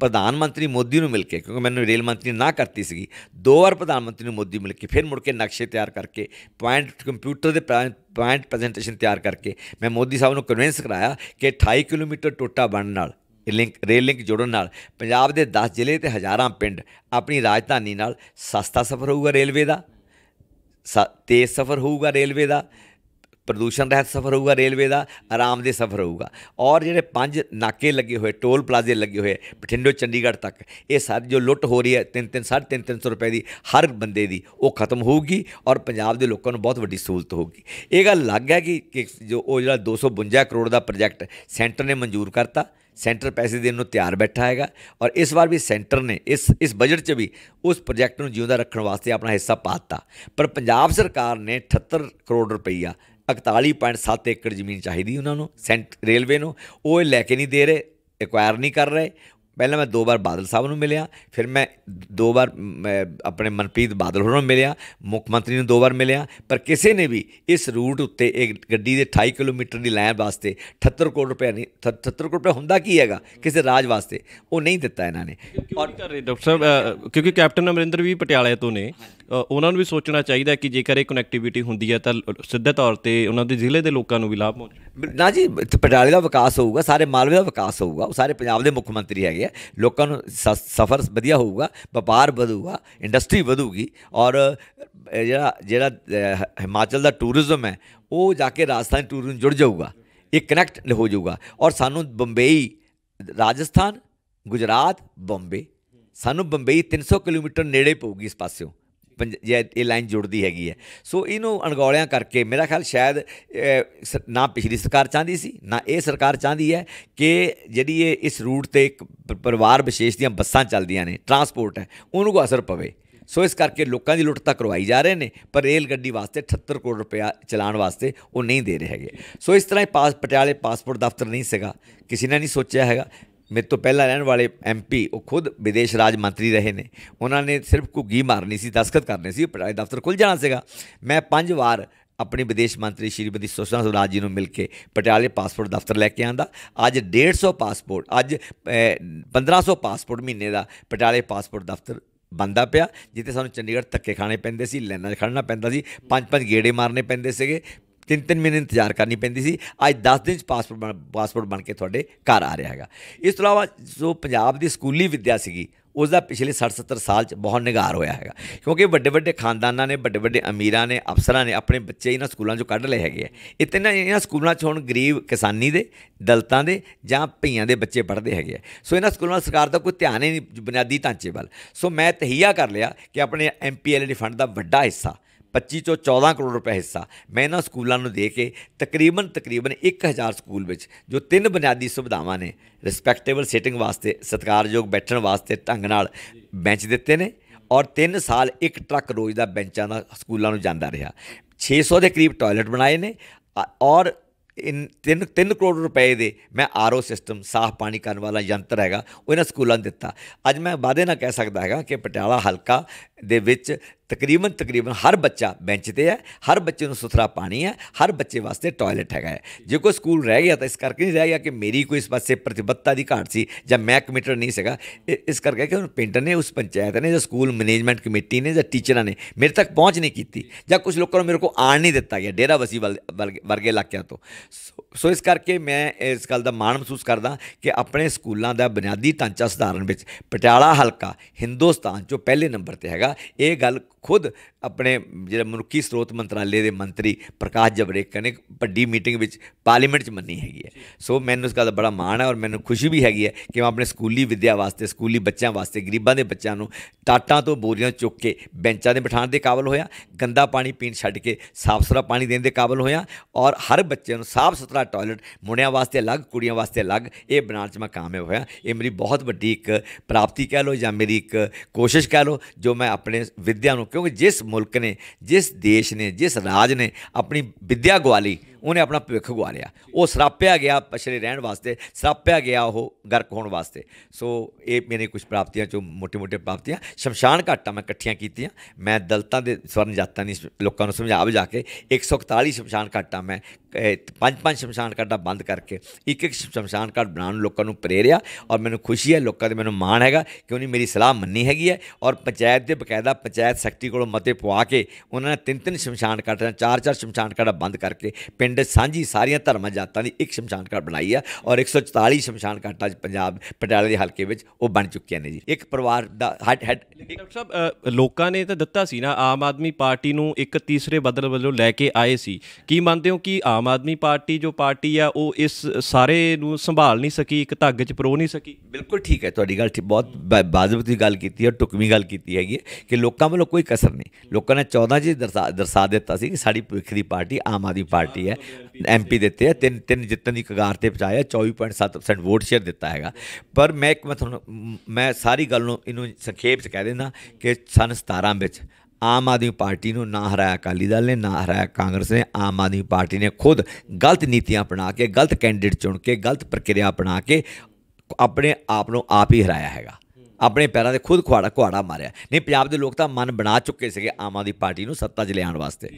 ਪ੍ਰਧਾਨ ਮੰਤਰੀ ਮੋਦੀ ਨੂੰ ਮਿਲ ਕੇ, ਕਿਉਂਕਿ ਮੈਨੂੰ ਰੇਲ ਮੰਤਰੀ ਨਾ ਕਰਤੀ ਸੀਗੀ, ਦੋ ਵਾਰ ਪ੍ਰਧਾਨ ਮੰਤਰੀ ਨੂੰ ਮੋਦੀ ਮਿਲ ਕੇ, ਫਿਰ ਮੁੜ ਕੇ ਨਕਸ਼ੇ ਤਿਆਰ ਕਰਕੇ ਪੁਆਇੰਟ ਕੰਪਿਊਟਰ ਦੇ ਪੁਆਇੰਟ ਪ੍ਰੈਜੈਂਟੇਸ਼ਨ ਤਿਆਰ ਕਰਕੇ, ਮੈਂ ਮੋਦੀ ਸਾਹਿਬ ਨੂੰ ਕਨਵਿੰਸ ਕਰਾਇਆ ਕਿ 28 ਕਿਲੋਮੀਟਰ ਟੋਟਾ ਬਣਨ ਨਾਲ ਲਿੰਕ ਰੇਲ ਲਿੰਕ ਜੋੜਨ ਨਾਲ, ਪੰਜਾਬ ਦੇ 10 ਜ਼ਿਲ੍ਹੇ ਤੇ ਹਜ਼ਾਰਾਂ ਪਿੰਡ ਆਪਣੀ ਰਾਜਧਾਨੀ ਨਾਲ ਸਸਤਾ ਸਫ਼ਰ ਹੋਊਗਾ ਰੇਲਵੇ ਦਾ ਤੇਜ਼ ਸਫ਼ਰ ਹੋਊਗਾ ਰੇਲਵੇ ਦਾ ਪ੍ਰਦੂਸ਼ਣ ਰਹਿਤ ਸਫ਼ਰ ਹੋਊਗਾ, ਰੇਲਵੇ ਦਾ, ਆਰਾਮ ਦੇ ਸਫ਼ਰ ਹੋਊਗਾ। ਔਰ ਜਿਹੜੇ ਪੰਜ ਨਾਕੇ ਲੱਗੇ ਹੋਏ, ਟੋਲ ਪਲਾਜ਼ੇ ਲੱਗੇ ਹੋਏ, ਬਠਿੰਡੇ, ਚੰਡੀਗੜ੍ਹ ਤੱਕ, ਇਹ ਸਾਰੀ ਜੋ ਲੁੱਟ ਹੋ ਰਹੀ ਹੈ 3 3 3.5 300 ਰੁਪਏ ਦੀ ਹਰ ਬੰਦੇ ਦੀ, ਉਹ ਖਤਮ ਹੋਊਗੀ ਔਰ ਪੰਜਾਬ ਦੇ ਲੋਕਾਂ ਨੂੰ ਬਹੁਤ ਵੱਡੀ ਸਹੂਲਤ ਹੋਊਗੀ। ਇਹ ਗੱਲ ਲੱਗ ਹੈ ਕਿ ਜੋ ਉਹ ਜਿਹੜਾ 252 ਕਰੋੜ ਦਾ ਪ੍ਰੋਜੈਕਟ ਸੈਂਟਰ ਨੇ ਮਨਜ਼ੂਰ ਕਰਤਾ, ਸੈਂਟਰ ਪੈਸੇ ਦੇਣ ਨੂੰ ਤਿਆਰ ਬੈਠਾ ਹੈਗਾ ਔਰ ਇਸ ਵਾਰ ਵੀ ਸੈਂਟਰ ਨੇ ਇਸ ਇਸ ਬਜਟ 'ਚ ਵੀ ਉਸ ਪ੍ਰੋਜੈਕਟ ਨੂੰ ਜਿਉਂਦਾ ਰੱਖਣ ਵਾਸਤੇ ਆਪਣਾ ਹਿੱਸਾ ਪਾਤਾ ਪਰ ਪੰਜਾਬ ਸਰਕਾਰ ਨੇ 78 ਕਰੋੜ ਰੁਪਈਆ 41.7 ਏਕੜ ਜ਼ਮੀਨ ਚਾਹੀਦੀ ਉਹਨਾਂ ਨੂੰ, ਸੈਂਟ, ਰੇਲਵੇ ਨੂੰ। ਉਹ ਲੈ ਕੇ ਨਹੀਂ ਦੇ ਰਹੇ ਐਕਵਾਇਰ ਨਹੀਂ ਕਰ ਰਹੇ। ਪਹਿਲਾਂ ਮੈਂ ਦੋ ਵਾਰ ਬਾਦਲ ਸਾਹਿਬ ਨੂੰ ਮਿਲਿਆ ਫਿਰ ਮੈਂ ਦੋ ਵਾਰ ਆਪਣੇ ਮਨਪ੍ਰੀਤ ਬਾਦਲ ਹੋਰਾਂ ਨੂੰ ਮਿਲਿਆ ਮੁੱਖ ਮੰਤਰੀ ਨੂੰ ਦੋ ਵਾਰ ਮਿਲਿਆ ਪਰ ਕਿਸੇ ਨੇ ਵੀ ਇਸ ਰੂਟ ਉੱਤੇ ਇੱਕ ਗੱਡੀ ਦੇ 28 ਕਿਲੋਮੀਟਰ ਦੀ ਲਾਈਨ ਵਾਸਤੇ 78 ਕਰੋੜ ਰੁਪਏ ਨਹੀਂ 78 ਕਰੋੜ ਰੁਪਏ ਹੁੰਦਾ ਕੀ ਹੈਗਾ ਕਿਸੇ ਰਾਜ ਵਾਸਤੇ? ਉਹ ਨਹੀਂ ਦਿੱਤਾ ਇਹਨਾਂ ਨੇ। ਔਰ ਕਰ ਰਹੇ ਡਾਕਟਰ ਸਾਹਿਬ? ਕਿਉਂਕਿ ਕੈਪਟਨ ਅਮਰਿੰਦਰ ਵੀ ਪਟਿਆਲੇ ਤੋਂ ਨੇ। ਉਹਨਾਂ ਨੂੰ ਵੀ ਸੋਚਣਾ ਚਾਹੀਦਾ ਕਿ ਜੇਕਰ ਇਹ ਕਨੈਕਟੀਵਿਟੀ ਹੁੰਦੀ ਹੈ ਤਾਂ ਸਿੱਧੇ ਤੌਰ ਤੇ ਉਹਨਾਂ ਦੇ ਜ਼ਿਲ੍ਹੇ ਦੇ ਲੋਕਾਂ ਨੂੰ ਵੀ ਲਾਭ ਪਹੁੰਚੇ ਨਾ ਜੀ ਪਟਿਆਲੇ ਦਾ ਵਿਕਾਸ ਹੋਊਗਾ ਸਾਰੇ ਮਾਲਵੇ ਦਾ ਵਿਕਾਸ ਹੋਊਗਾ ਉਹ ਸਾਰੇ ਪੰਜਾਬ ਦੇ ਮੁੱਖ ਮੰਤਰੀ ਹੈਗੇ ਹੈ, ਲੋਕਾਂ ਨੂੰ ਸਫ਼ਰ ਵਧੀਆ ਹੋਊਗਾ, ਵਪਾਰ ਵਧੂਗਾ ਇੰਡਸਟਰੀ ਵਧੂਗੀ ਔਰ ਜਿਹੜਾ ਜਿਹੜਾ ਹਿਮਾਚਲ ਦਾ ਟੂਰਿਜ਼ਮ ਹੈ, ਉਹ ਜਾ ਕੇ ਰਾਜਸਥਾਨ ਟੂਰਿਜ਼ਮ ਜੁੜ ਜਾਊਗਾ, ਇਹ ਕਨੈਕਟ ਹੋ ਜਾਊਗਾ ਔਰ ਸਾਨੂੰ ਬੰਬਈ, ਰਾਜਸਥਾਨ, ਗੁਜਰਾਤ, ਬੰਬੇ, ਸਾਨੂੰ ਬੰਬਈ 300 ਕਿਲੋਮੀਟਰ ਨੇੜੇ ਪਊਗੀ ਇਸ ਪਾਸਿਓਂ। ਇਹ ਲਾਈਨ ਜੁੜਦੀ ਹੈਗੀ ਹੈ। ਸੋ ਇਹਨੂੰ ਅਣਗੌਲਿਆਂ ਕਰਕੇ ਮੇਰਾ ਖਿਆਲ ਸ਼ਾਇਦ ਨਾ ਪਿਛਲੀ ਸਰਕਾਰ ਚਾਹੁੰਦੀ ਸੀ, ਨਾ ਇਹ ਸਰਕਾਰ ਚਾਹੁੰਦੀ ਹੈ ਕਿ ਜਿਹੜੀ ਇਹ ਇਸ ਰੂਟ ਤੇ ਇੱਕ ਪਰਿਵਾਰ ਵਿਸ਼ੇਸ਼ ਦੀਆਂ ਬੱਸਾਂ ਚੱਲਦੀਆਂ ਨੇ, ਟਰਾਂਸਪੋਰਟ ਹੈ, ਉਹਨੂੰ ਕੋ ਅਸਰ ਪਵੇ। ਸੋ ਇਸ ਕਰਕੇ ਲੋਕਾਂ ਦੀ ਲੁੱਟ ਤਾਂ ਕਰਵਾਈ ਜਾ ਰਹੇ ਨੇ, ਪਰ ਰੇਲ ਗੱਡੀ ਵਾਸਤੇ 78 ਕਰੋੜ ਰੁਪਇਆ ਚਲਾਉਣ ਵਾਸਤੇ ਉਹ ਨਹੀਂ ਦੇ ਰਹੇ ਹੈਗੇ। ਸੋ ਇਸ ਤਰ੍ਹਾਂ ਹੀ ਪਾਸ, ਪਟਿਆਲੇ ਪਾਸਪੋਰਟ ਦਫ਼ਤਰ ਨਹੀਂ ਸੀਗਾ, ਕਿਸੇ ਨੇ ਨਹੀਂ ਸੋਚਿਆ ਹੈਗਾ। ਮੇਰੇ ਤੋਂ ਪਹਿਲਾਂ ਰਹਿਣ ਵਾਲੇ ਐਮਪੀ ਉਹ ਖੁਦ ਵਿਦੇਸ਼ ਰਾਜ ਮੰਤਰੀ ਰਹੇ ਨੇ। ਉਹਨਾਂ ਨੇ ਸਿਰਫ ਘੁੱਗੀ ਮਾਰਨੀ ਸੀ, ਦਸਖਤ ਕਰਨੇ ਸੀ ਪਟਿਆਲੇ ਦਫ਼ਤਰ ਖੁੱਲ ਜਾਣਾ ਸੀਗਾ। ਮੈਂ ਪੰਜ ਵਾਰ ਆਪਣੇ ਵਿਦੇਸ਼ ਮੰਤਰੀ ਸ਼੍ਰੀਮਤੀ ਸੁਸ਼ਮਾ ਸਵਰਾਜ ਜੀ ਨੂੰ ਮਿਲ ਕੇ ਪਟਿਆਲੇ ਪਾਸਪੋਰਟ ਦਫ਼ਤਰ ਲੈ ਕੇ ਆਂਦਾ। ਅੱਜ 150 ਪਾਸਪੋਰਟ, ਅੱਜ 1500 ਪਾਸਪੋਰਟ ਮਹੀਨੇ ਦਾ ਪਟਿਆਲੇ ਪਾਸਪੋਰਟ ਦਫ਼ਤਰ ਬੰਦਾ ਪਿਆ, ਜਿੱਥੇ ਸਾਨੂੰ ਚੰਡੀਗੜ੍ਹ ਧੱਕੇ ਖਾਣੇ ਪੈਂਦੇ ਸੀ ਲਾਈਨਾਂ 'ਚ ਖੜਨਾ ਪੈਂਦਾ ਸੀ ਪੰਜ ਪੰਜ ਗੇੜੇ ਮਾਰਨੇ ਪੈਂਦੇ ਸੀਗੇ। ਤਿੰਨ ਤਿੰਨ ਮਹੀਨੇ ਇੰਤਜ਼ਾਰ ਕਰਨੀ ਪੈਂਦੀ ਸੀ। ਅੱਜ 10 ਦਿਨ ਚ ਪਾਸਪੋਰਟ ਪਾਸਪੋਰਟ ਬਣ ਕੇ ਤੁਹਾਡੇ ਘਰ ਆ ਰਿਹਾ ਹੈਗਾ। ਇਸ ਤੋਂ ਇਲਾਵਾ ਜੋ ਪੰਜਾਬ ਦੀ ਸਕੂਲੀ ਵਿੱਦਿਆ ਸੀਗੀ ਉਸ ਦਾ ਪਿਛਲੇ 60 70 ਸਾਲ ਚ ਬਹੁਤ ਨਿਗਾਰ ਹੋਇਆ ਹੈਗਾ। ਕਿਉਂਕਿ ਵੱਡੇ ਵੱਡੇ ਖਾਨਦਾਨਾਂ ਨੇ ਵੱਡੇ ਵੱਡੇ ਅਮੀਰਾਂ ਨੇ, ਅਫਸਰਾਂ ਨੇ ਆਪਣੇ ਬੱਚੇ ਇਹਨਾਂ ਸਕੂਲਾਂ ਚੋਂ ਕੱਢ ਲਏ ਹੈਗੇ ਆ। ਇਤਨਾ ਇਹਨਾਂ ਸਕੂਲਾਂ ਚ ਹੁਣ ਗਰੀਬ ਕਿਸਾਨੀ ਦੇ, ਦਲਤਾਂ ਦੇ ਜਾਂ ਭਈਆਂ ਦੇ ਬੱਚੇ ਪੜ੍ਹਦੇ ਹੈਗੇ ਆ। ਸੋ ਇਹਨਾਂ ਸਕੂਲਾਂ ਸਰਕਾਰ ਦਾ ਕੋਈ ਧਿਆਨ ਹੀ ਨਹੀਂ, ਬੁਨਿਆਦੀ ਢਾਂਚੇ ਵੱਲ। ਸੋ ਮੈਂ ਤਹੀਆ ਕਰ ਲਿਆ ਕਿ ਆਪਣੇ ਐਮਪੀਐਲਡੀ ਫੰਡ ਦਾ ਵੱਡਾ ਹਿੱਸਾ 25 ਤੋਂ 14 ਕਰੋੜ ਰੁਪਏ ਹਿੱਸਾ। ਮੈਂ ਇਹਨਾਂ ਸਕੂਲਾਂ ਨੂੰ ਦੇ ਕੇ ਤਕਰੀਬਨ ਤਕਰੀਬਨ 1000 ਸਕੂਲ ਵਿੱਚ, ਜੋ ਤਿੰਨ ਬੁਨਿਆਦੀ ਸੁਵਿਧਾਵਾਂ ਨੇ ਰਿਸਪੈਕਟੇਬਲ ਸਿਟਿੰਗ ਵਾਸਤੇ, ਸਤਿਕਾਰਯੋਗ ਬੈਠਣ ਵਾਸਤੇ ਢੰਗ ਨਾਲ ਬੈਂਚ ਦਿੱਤੇ ਨੇ ਔਰ 3 ਸਾਲ ਇੱਕ ਟਰੱਕ ਰੋਜ਼ ਦਾ ਬੈਂਚਾਂ ਦਾ ਸਕੂਲਾਂ ਨੂੰ ਜਾਂਦਾ ਰਿਹਾ। 600 ਦੇ ਕਰੀਬ ਟਾਇਲਟ ਬਣਾਏ ਨੇ ਔਰ ਇਨ 3 3 ਕਰੋੜ ਰੁਪਏ ਦੇ ਮੈਂ ਆਰਓ ਸਿਸਟਮ ਸਾਫ਼ ਪਾਣੀ ਕਰਨ ਵਾਲਾ ਯੰਤਰ ਹੈਗਾ, ਉਹ ਇਹਨਾਂ ਸਕੂਲਾਂ ਨੂੰ ਦਿੱਤਾ। ਅੱਜ ਮੈਂ ਵਾਅਦੇ ਨਾਲ ਕਹਿ ਸਕਦਾ ਹੈਗਾ ਕਿ ਪਟਿਆਲਾ ਹਲਕਾ ਦੇ ਵਿੱਚ ਤਕਰੀਬਨ ਤਕਰੀਬਨ ਹਰ ਬੱਚਾ ਬੈਂਚ ਤੇ ਹੈ, ਹਰ ਬੱਚੇ ਨੂੰ ਸੁਥਰਾ ਪਾਣੀ ਹੈ, ਹਰ ਬੱਚੇ ਵਾਸਤੇ ਟਾਇਲਟ ਹੈਗਾ ਹੈ। ਜੇ ਕੋਈ ਸਕੂਲ ਰਹਿ ਗਿਆ ਤਾਂ ਇਸ ਕਰਕੇ ਨਹੀਂ ਰਹਿ ਗਿਆ ਕਿ ਮੇਰੀ ਕੋਈ ਇਸ ਪਾਸੇ ਪ੍ਰਤੀਬੱਧਤਾ ਦੀ ਘਾਟ ਸੀ ਜਾਂ ਮੈਂ ਕਮਿਟਡ ਨਹੀਂ ਸੀਗਾ। ਇਸ ਕਰਕੇ ਕਿ ਉਹ ਪਿੰਡ ਨੇ, ਉਸ ਪੰਚਾਇਤ ਨੇ ਜਾਂ ਸਕੂਲ ਮੈਨੇਜਮੈਂਟ ਕਮੇਟੀ ਨੇ ਜਾਂ ਟੀਚਰਾਂ ਨੇ ਮੇਰੇ ਤੱਕ ਪਹੁੰਚ ਨਹੀਂ ਕੀਤੀ ਜਾਂ ਕੁਝ ਲੋਕਾਂ ਨੂੰ ਮੇਰੇ ਕੋ ਆਣ ਨਹੀਂ ਦਿੱਤਾ ਗਿਆ ਡੇਰਾ ਵਸੀ ਵਰਗੇ ਇਲਾਕਿਆਂ ਤੋਂ। ਸੋ ਇਸ ਕਰਕੇ ਮੈਂ ਇਸ ਗੱਲ ਦਾ ਮਾਣ ਮਹਿਸੂਸ ਕਰਦਾ ਕਿ ਆਪਣੇ ਸਕੂਲਾਂ ਦਾ ਬੁਨਿਆਦੀ ਢਾਂਚਾ ਸੁਧਾਰਨ ਵਿੱਚ ਪਟਿਆਲਾ ਹਲਕਾ ਹਿੰਦੁਸਤਾਨ 'ਚੋਂ ਪਹਿਲੇ ਨੰਬਰ ਤੇ ਹੈਗਾ। ਇਹ ਗੱਲ ਖੁਦ ਆਪਣੇ ਜਿਹੜਾ ਮਨੁੱਖੀ ਸਰੋਤ ਮੰਤਰਾਲੇ ਦੇ ਮੰਤਰੀ ਪ੍ਰਕਾਸ਼ ਜਵੜੇਕਰ ਨੇ ਵੱਡੀ ਮੀਟਿੰਗ ਵਿੱਚ ਪਾਰਲੀਮੈਂਟ 'ਚ ਮੰਨੀ ਹੈਗੀ ਹੈ। ਸੋ ਮੈਨੂੰ ਇਸ ਗੱਲ ਦਾ ਬੜਾ ਮਾਣ ਹੈ ਔਰ ਮੈਨੂੰ ਖੁਸ਼ੀ ਵੀ ਹੈਗੀ ਹੈ ਕਿ ਮੈਂ ਆਪਣੇ ਸਕੂਲੀ ਵਿੱਦਿਆ ਵਾਸਤੇ, ਸਕੂਲੀ ਬੱਚਿਆਂ ਵਾਸਤੇ, ਗਰੀਬਾਂ ਦੇ ਬੱਚਿਆਂ ਨੂੰ ਟਾਟਾਂ ਤੋਂ ਬੋਰੀਆਂ ਚੁੱਕ ਕੇ ਬੈਂਚਾਂ ਦੇ ਬਿਠਾਉਣ ਦੇ ਕਾਬਲ ਹੋਇਆ, ਗੰਦਾ ਪਾਣੀ ਪੀਣ ਛੱਡ ਕੇ ਸਾਫ਼ ਸੁਥਰਾ ਪਾਣੀ ਦੇਣ ਦੇ ਕਾਬਲ ਹੋਇਆ ਔਰ ਹਰ ਬੱਚੇ ਨੂੰ ਸਾਫ਼ ਸੁਥਰਾ ਟਾਇਲਟ ਮੁੰਡਿਆਂ ਵਾਸਤੇ ਅਲੱਗ, ਕੁੜੀਆਂ ਵਾਸਤੇ ਅਲੱਗ, ਇਹ ਬਣਾਉਣ 'ਚ ਮੈਂ ਕਾਮਯਾਬ ਹੋਇਆ। ਇਹ ਮੇਰੀ ਬਹੁਤ ਵੱਡੀ ਇੱਕ ਪ੍ਰਾਪਤੀ ਕਹਿ ਲਓ ਜਾਂ ਮੇਰੀ ਇੱਕ ਕੋਸ਼ਿਸ਼ ਕਹਿ ਲਓ ਜੋ ਮੈਂ ਆਪਣੇ ਵਿੱਦਿਆ ਨੂੰ, ਕਿਉਂਕਿ ਜਿਸ ਮੁਲਕ ਨੇ, ਜਿਸ ਦੇਸ਼ ਨੇ, ਜਿਸ ਰਾਜ ਨੇ ਆਪਣੀ ਵਿੱਦਿਆ ਗਵਾਲੀ ਉਹਨੇ ਆਪਣਾ ਭਵਿੱਖ ਗਵਾ ਲਿਆ ਉਹ ਸਰਾਪਿਆ ਗਿਆ ਪਛੜੇ ਰਹਿਣ ਵਾਸਤੇ, ਸਰਾਪਿਆ ਗਿਆ ਉਹ ਗਰਕ ਹੋਣ ਵਾਸਤੇ। ਸੋ ਇਹ ਮੇਰੇ ਕੁਝ ਪ੍ਰਾਪਤੀਆਂ ਚੋਂ ਮੋਟੇ-ਮੋਟੇ ਪ੍ਰਾਪਤੀਆਂ। ਸ਼ਮਸ਼ਾਨ ਘਾਟਾਂ ਮੈਂ ਇਕੱਠੀਆਂ ਕੀਤੀਆਂ। ਮੈਂ ਦਲਤਾਂ ਦੇ ਸਵਰਨ ਜਾਤਾਂ ਦੀ ਲੋਕਾਂ ਨੂੰ ਸਮਝਾ ਵਜਾ ਕੇ 141 ਸ਼ਮਸ਼ਾਨ ਘਾਟਾਂ ਮੈਂ ਪੰਜ ਪੰਜ ਸ਼ਮਸ਼ਾਨ ਘਾਟਾਂ ਬੰਦ ਕਰਕੇ ਇੱਕ ਇੱਕ ਸ਼ਮਸ਼ਾਨ ਘਾਟ ਬਣਾਉਣ ਨੂੰ ਲੋਕਾਂ ਨੂੰ ਪ੍ਰੇਰਿਆ ਔਰ ਮੈਨੂੰ ਖੁਸ਼ੀ ਹੈ, ਲੋਕਾਂ ਦੇ ਮੈਨੂੰ ਮਾਣ ਹੈਗਾ ਕਿ ਉਹਨੇ ਮੇਰੀ ਸਲਾਹ ਮੰਨੀ ਹੈਗੀ ਹੈ ਔਰ ਪੰਚਾਇਤ ਦੇ ਬਕਾਇਦਾ ਪੰਚਾਇਤ ਸੈਕਟਰੀ ਕੋਲੋਂ ਮਤੇ ਪਵਾ ਕੇ ਉਹਨਾਂ ਨੇ ਤਿੰਨ ਤਿੰਨ ਸ਼ਮਸ਼ਾਨ ਘਾਟਾਂ ਚਾਰ ਚਾਰ ਸ਼ਮਸ਼ਾਨ ਘਾਟਾਂ ਬੰਦ ਕਰਕੇ ਪਿੰਡ ਸਾਂਝੀ ਸਾਰੀਆਂ ਧਰਮਾਂ ਜਾਤਾਂ ਦੀ ਇੱਕ ਸ਼ਮਸ਼ਾਨ ਘਾਟ ਬਣਾਈ ਆ ਔਰ 144 ਸ਼ਮਸ਼ਾਨ ਘਾਟਾਂ ਚ ਪੰਜਾਬ ਪਟਿਆਲੇ ਦੇ ਹਲਕੇ ਵਿੱਚ ਉਹ ਬਣ ਚੁੱਕੀਆਂ ਨੇ ਜੀ। ਇੱਕ ਪਰਿਵਾਰ ਦਾ ਹੈਡ ਹੈਡ ਡਾਕਟਰ ਸਾਹਿਬ ਲੋਕਾਂ ਨੇ ਤਾਂ ਦਿੱਤਾ ਸੀ ਨਾ ਆਮ ਆਦਮੀ ਪਾਰਟੀ ਨੂੰ ਇੱਕ ਤੀਸਰੇ ਬਦਲ ਵੱਲੋਂ ਲੈ ਕੇ ਆਏ ਸੀ। ਕੀ ਮੰਨਦੇ ਹੋ ਕਿ ਆਮ ਆਦਮੀ ਪਾਰਟੀ ਜੋ ਪਾਰਟੀ ਆ ਉਹ ਇਸ ਸਾਰੇ ਨੂੰ ਸੰਭਾਲ ਨਹੀਂ ਸਕੀ ਇੱਕ ਧੱਗ 'ਚ ਪਰੋ ਨਹੀਂ ਸਕੀ? ਬਿਲਕੁਲ ਠੀਕ ਹੈ ਤੁਹਾਡੀ ਗੱਲ ਬਹੁਤ ਬਾਜ਼ਬ ਦੀ ਗੱਲ ਕੀਤੀ ਹੈ ਟੁਕਮੀ ਗੱਲ ਕੀਤੀ ਹੈਗੀ ਕਿ ਲੋਕਾਂ ਵੱਲੋਂ ਕੋਈ ਕਸਰ ਨਹੀਂ। ਲੋਕਾਂ ਨੇ 14 ਜੀ ਦਰਸਾ ਦਿੱਤਾ ਸੀ ਕਿ ਸਾਡੀ ਭਵਿੱਖ ਦੀ ਪਾਰਟੀ ਆਮ ਆਦਮੀ ਪਾਰਟੀ ਹੈ। ਐਮਪੀ ਦਿੱਤੇ ਆ, ਤਿੰਨ ਤਿੰਨ ਜਿੱਤਣ ਦੀ ਕਗਾਰ ਤੇ ਪਹੁੰਚਾਇਆ 24.7% ਵੋਟ ਸ਼ੇਅਰ ਦਿੱਤਾ ਹੈਗਾ। ਪਰ ਮੈਂ ਇੱਕ ਮੈਂ ਤੁਹਾਨੂੰ ਮੈਂ ਸਾਰੀ ਗੱਲ ਨੂੰ ਇਹਨੂੰ ਸੰਖੇਪ ਚ ਕਹਿ ਦਿੰਦਾ ਕਿ ਸਨ 17 ਵਿੱਚ ਆਮ ਆਦਮੀ ਪਾਰਟੀ ਨੂੰ ਨਾ ਹਰਾਇਆ ਅਕਾਲੀ ਦਲ ਨੇ, ਨਾ ਹਰਾਇਆ ਕਾਂਗਰਸ ਨੇ, ਆਮ ਆਦਮੀ ਪਾਰਟੀ ਨੇ ਖੁਦ ਗਲਤ ਨੀਤੀਆਂ ਅਪਣਾ ਕੇ, ਗਲਤ ਕੈਂਡੀਡੇਟ ਚੁਣ ਕੇ, ਗਲਤ ਪ੍ਰਕਿਰਿਆ ਅਪਣਾ ਕੇ ਆਪਣੇ ਆਪ ਨੂੰ ਆਪ ਹੀ ਹਰਾਇਆ ਹੈਗਾ। ਆਪਣੇ ਪੈਰਾਂ ਤੇ ਖੁਦ ਖੁਆੜਾ ਕੁਹਾੜਾ ਮਾਰਿਆ। ਨਹੀਂ, ਪੰਜਾਬ ਦੇ ਲੋਕ ਤਾਂ ਮਨ ਬਣਾ ਚੁੱਕੇ ਸੀਗੇ ਆਮ ਆਦਮੀ ਪਾਰਟੀ ਨੂੰ ਸੱਤਾ 'ਚ ਲਿਆਉਣ ਵਾਸਤੇ।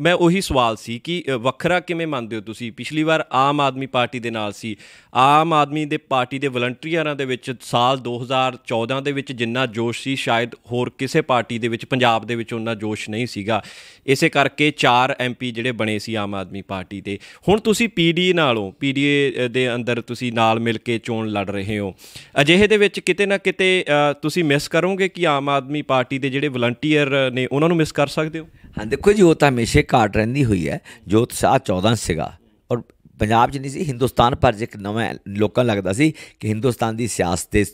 ਮੈਂ ਉਹੀ ਸਵਾਲ ਸੀ ਕਿ ਵੱਖਰਾ ਕਿਵੇਂ ਮੰਨਦੇ ਹੋ ਤੁਸੀਂ? ਪਿਛਲੀ ਵਾਰ ਆਮ ਆਦਮੀ ਪਾਰਟੀ ਦੇ ਨਾਲ ਸੀ। ਆਮ ਆਦਮੀ ਦੇ ਪਾਰਟੀ ਦੇ ਵਲੰਟੀਅਰਾਂ ਦੇ ਵਿੱਚ ਸਾਲ 2014 ਦੇ ਵਿੱਚ ਜਿੰਨਾ ਜੋਸ਼ ਸੀ, ਸ਼ਾਇਦ ਹੋਰ ਕਿਸੇ ਪਾਰਟੀ ਦੇ ਵਿੱਚ, ਪੰਜਾਬ ਦੇ ਵਿੱਚ ਉਹਨਾਂ ਜੋਸ਼ ਨਹੀਂ ਸੀਗਾ। ਇਸੇ ਕਰਕੇ ਚਾਰ ਐਮਪੀ ਜਿਹੜੇ ਬਣੇ ਸੀ ਆਮ ਆਦਮੀ ਪਾਰਟੀ ਦੇ। ਹੁਣ ਤੁਸੀਂ ਪੀਡੀ ਨਾਲੋਂ ਪੀਡੀਏ ਦੇ ਅੰਦਰ ਤੁਸੀਂ ਨਾਲ ਮਿਲ ਕੇ ਚੋਣ ਲੜ ਰਹੇ ਹੋ। ਅਜਿਹੇ ਦੇ ਵਿੱਚ ਕਿਤੇ ਨਾ ਕਿਤੇ ਤੁਸੀਂ ਮਿਸ ਕਰੋਗੇ ਕਿ ਆਮ ਆਦਮੀ ਪਾਰਟੀ ਦੇ ਜਿਹੜੇ ਵਲੰਟੀਅਰ ਨੇ, ਉਹਨਾਂ ਨੂੰ ਮਿਸ ਕਰ ਸਕਦੇ ਹੋ? ਹਾਂ, ਦੇਖੋ ਜੀ, ਉਹ ਤਾਂ ਹਮੇਸ਼ਾ ਹੀ ਘਾਟ ਰਹਿੰਦੀ ਹੋਈ ਹੈ, ਜੋ ਉਤਸ਼ਾਹ 14 ਸੀਗਾ। ਔਰ ਪੰਜਾਬ 'ਚ ਨਹੀਂ ਸੀ, ਹਿੰਦੁਸਤਾਨ ਭਰ 'ਚ ਇੱਕ ਨਵਾਂ ਲੋਕਾਂ ਨੂੰ ਲੱਗਦਾ ਸੀ ਕਿ ਹਿੰਦੁਸਤਾਨ ਦੀ ਸਿਆਸਤ ਤੇ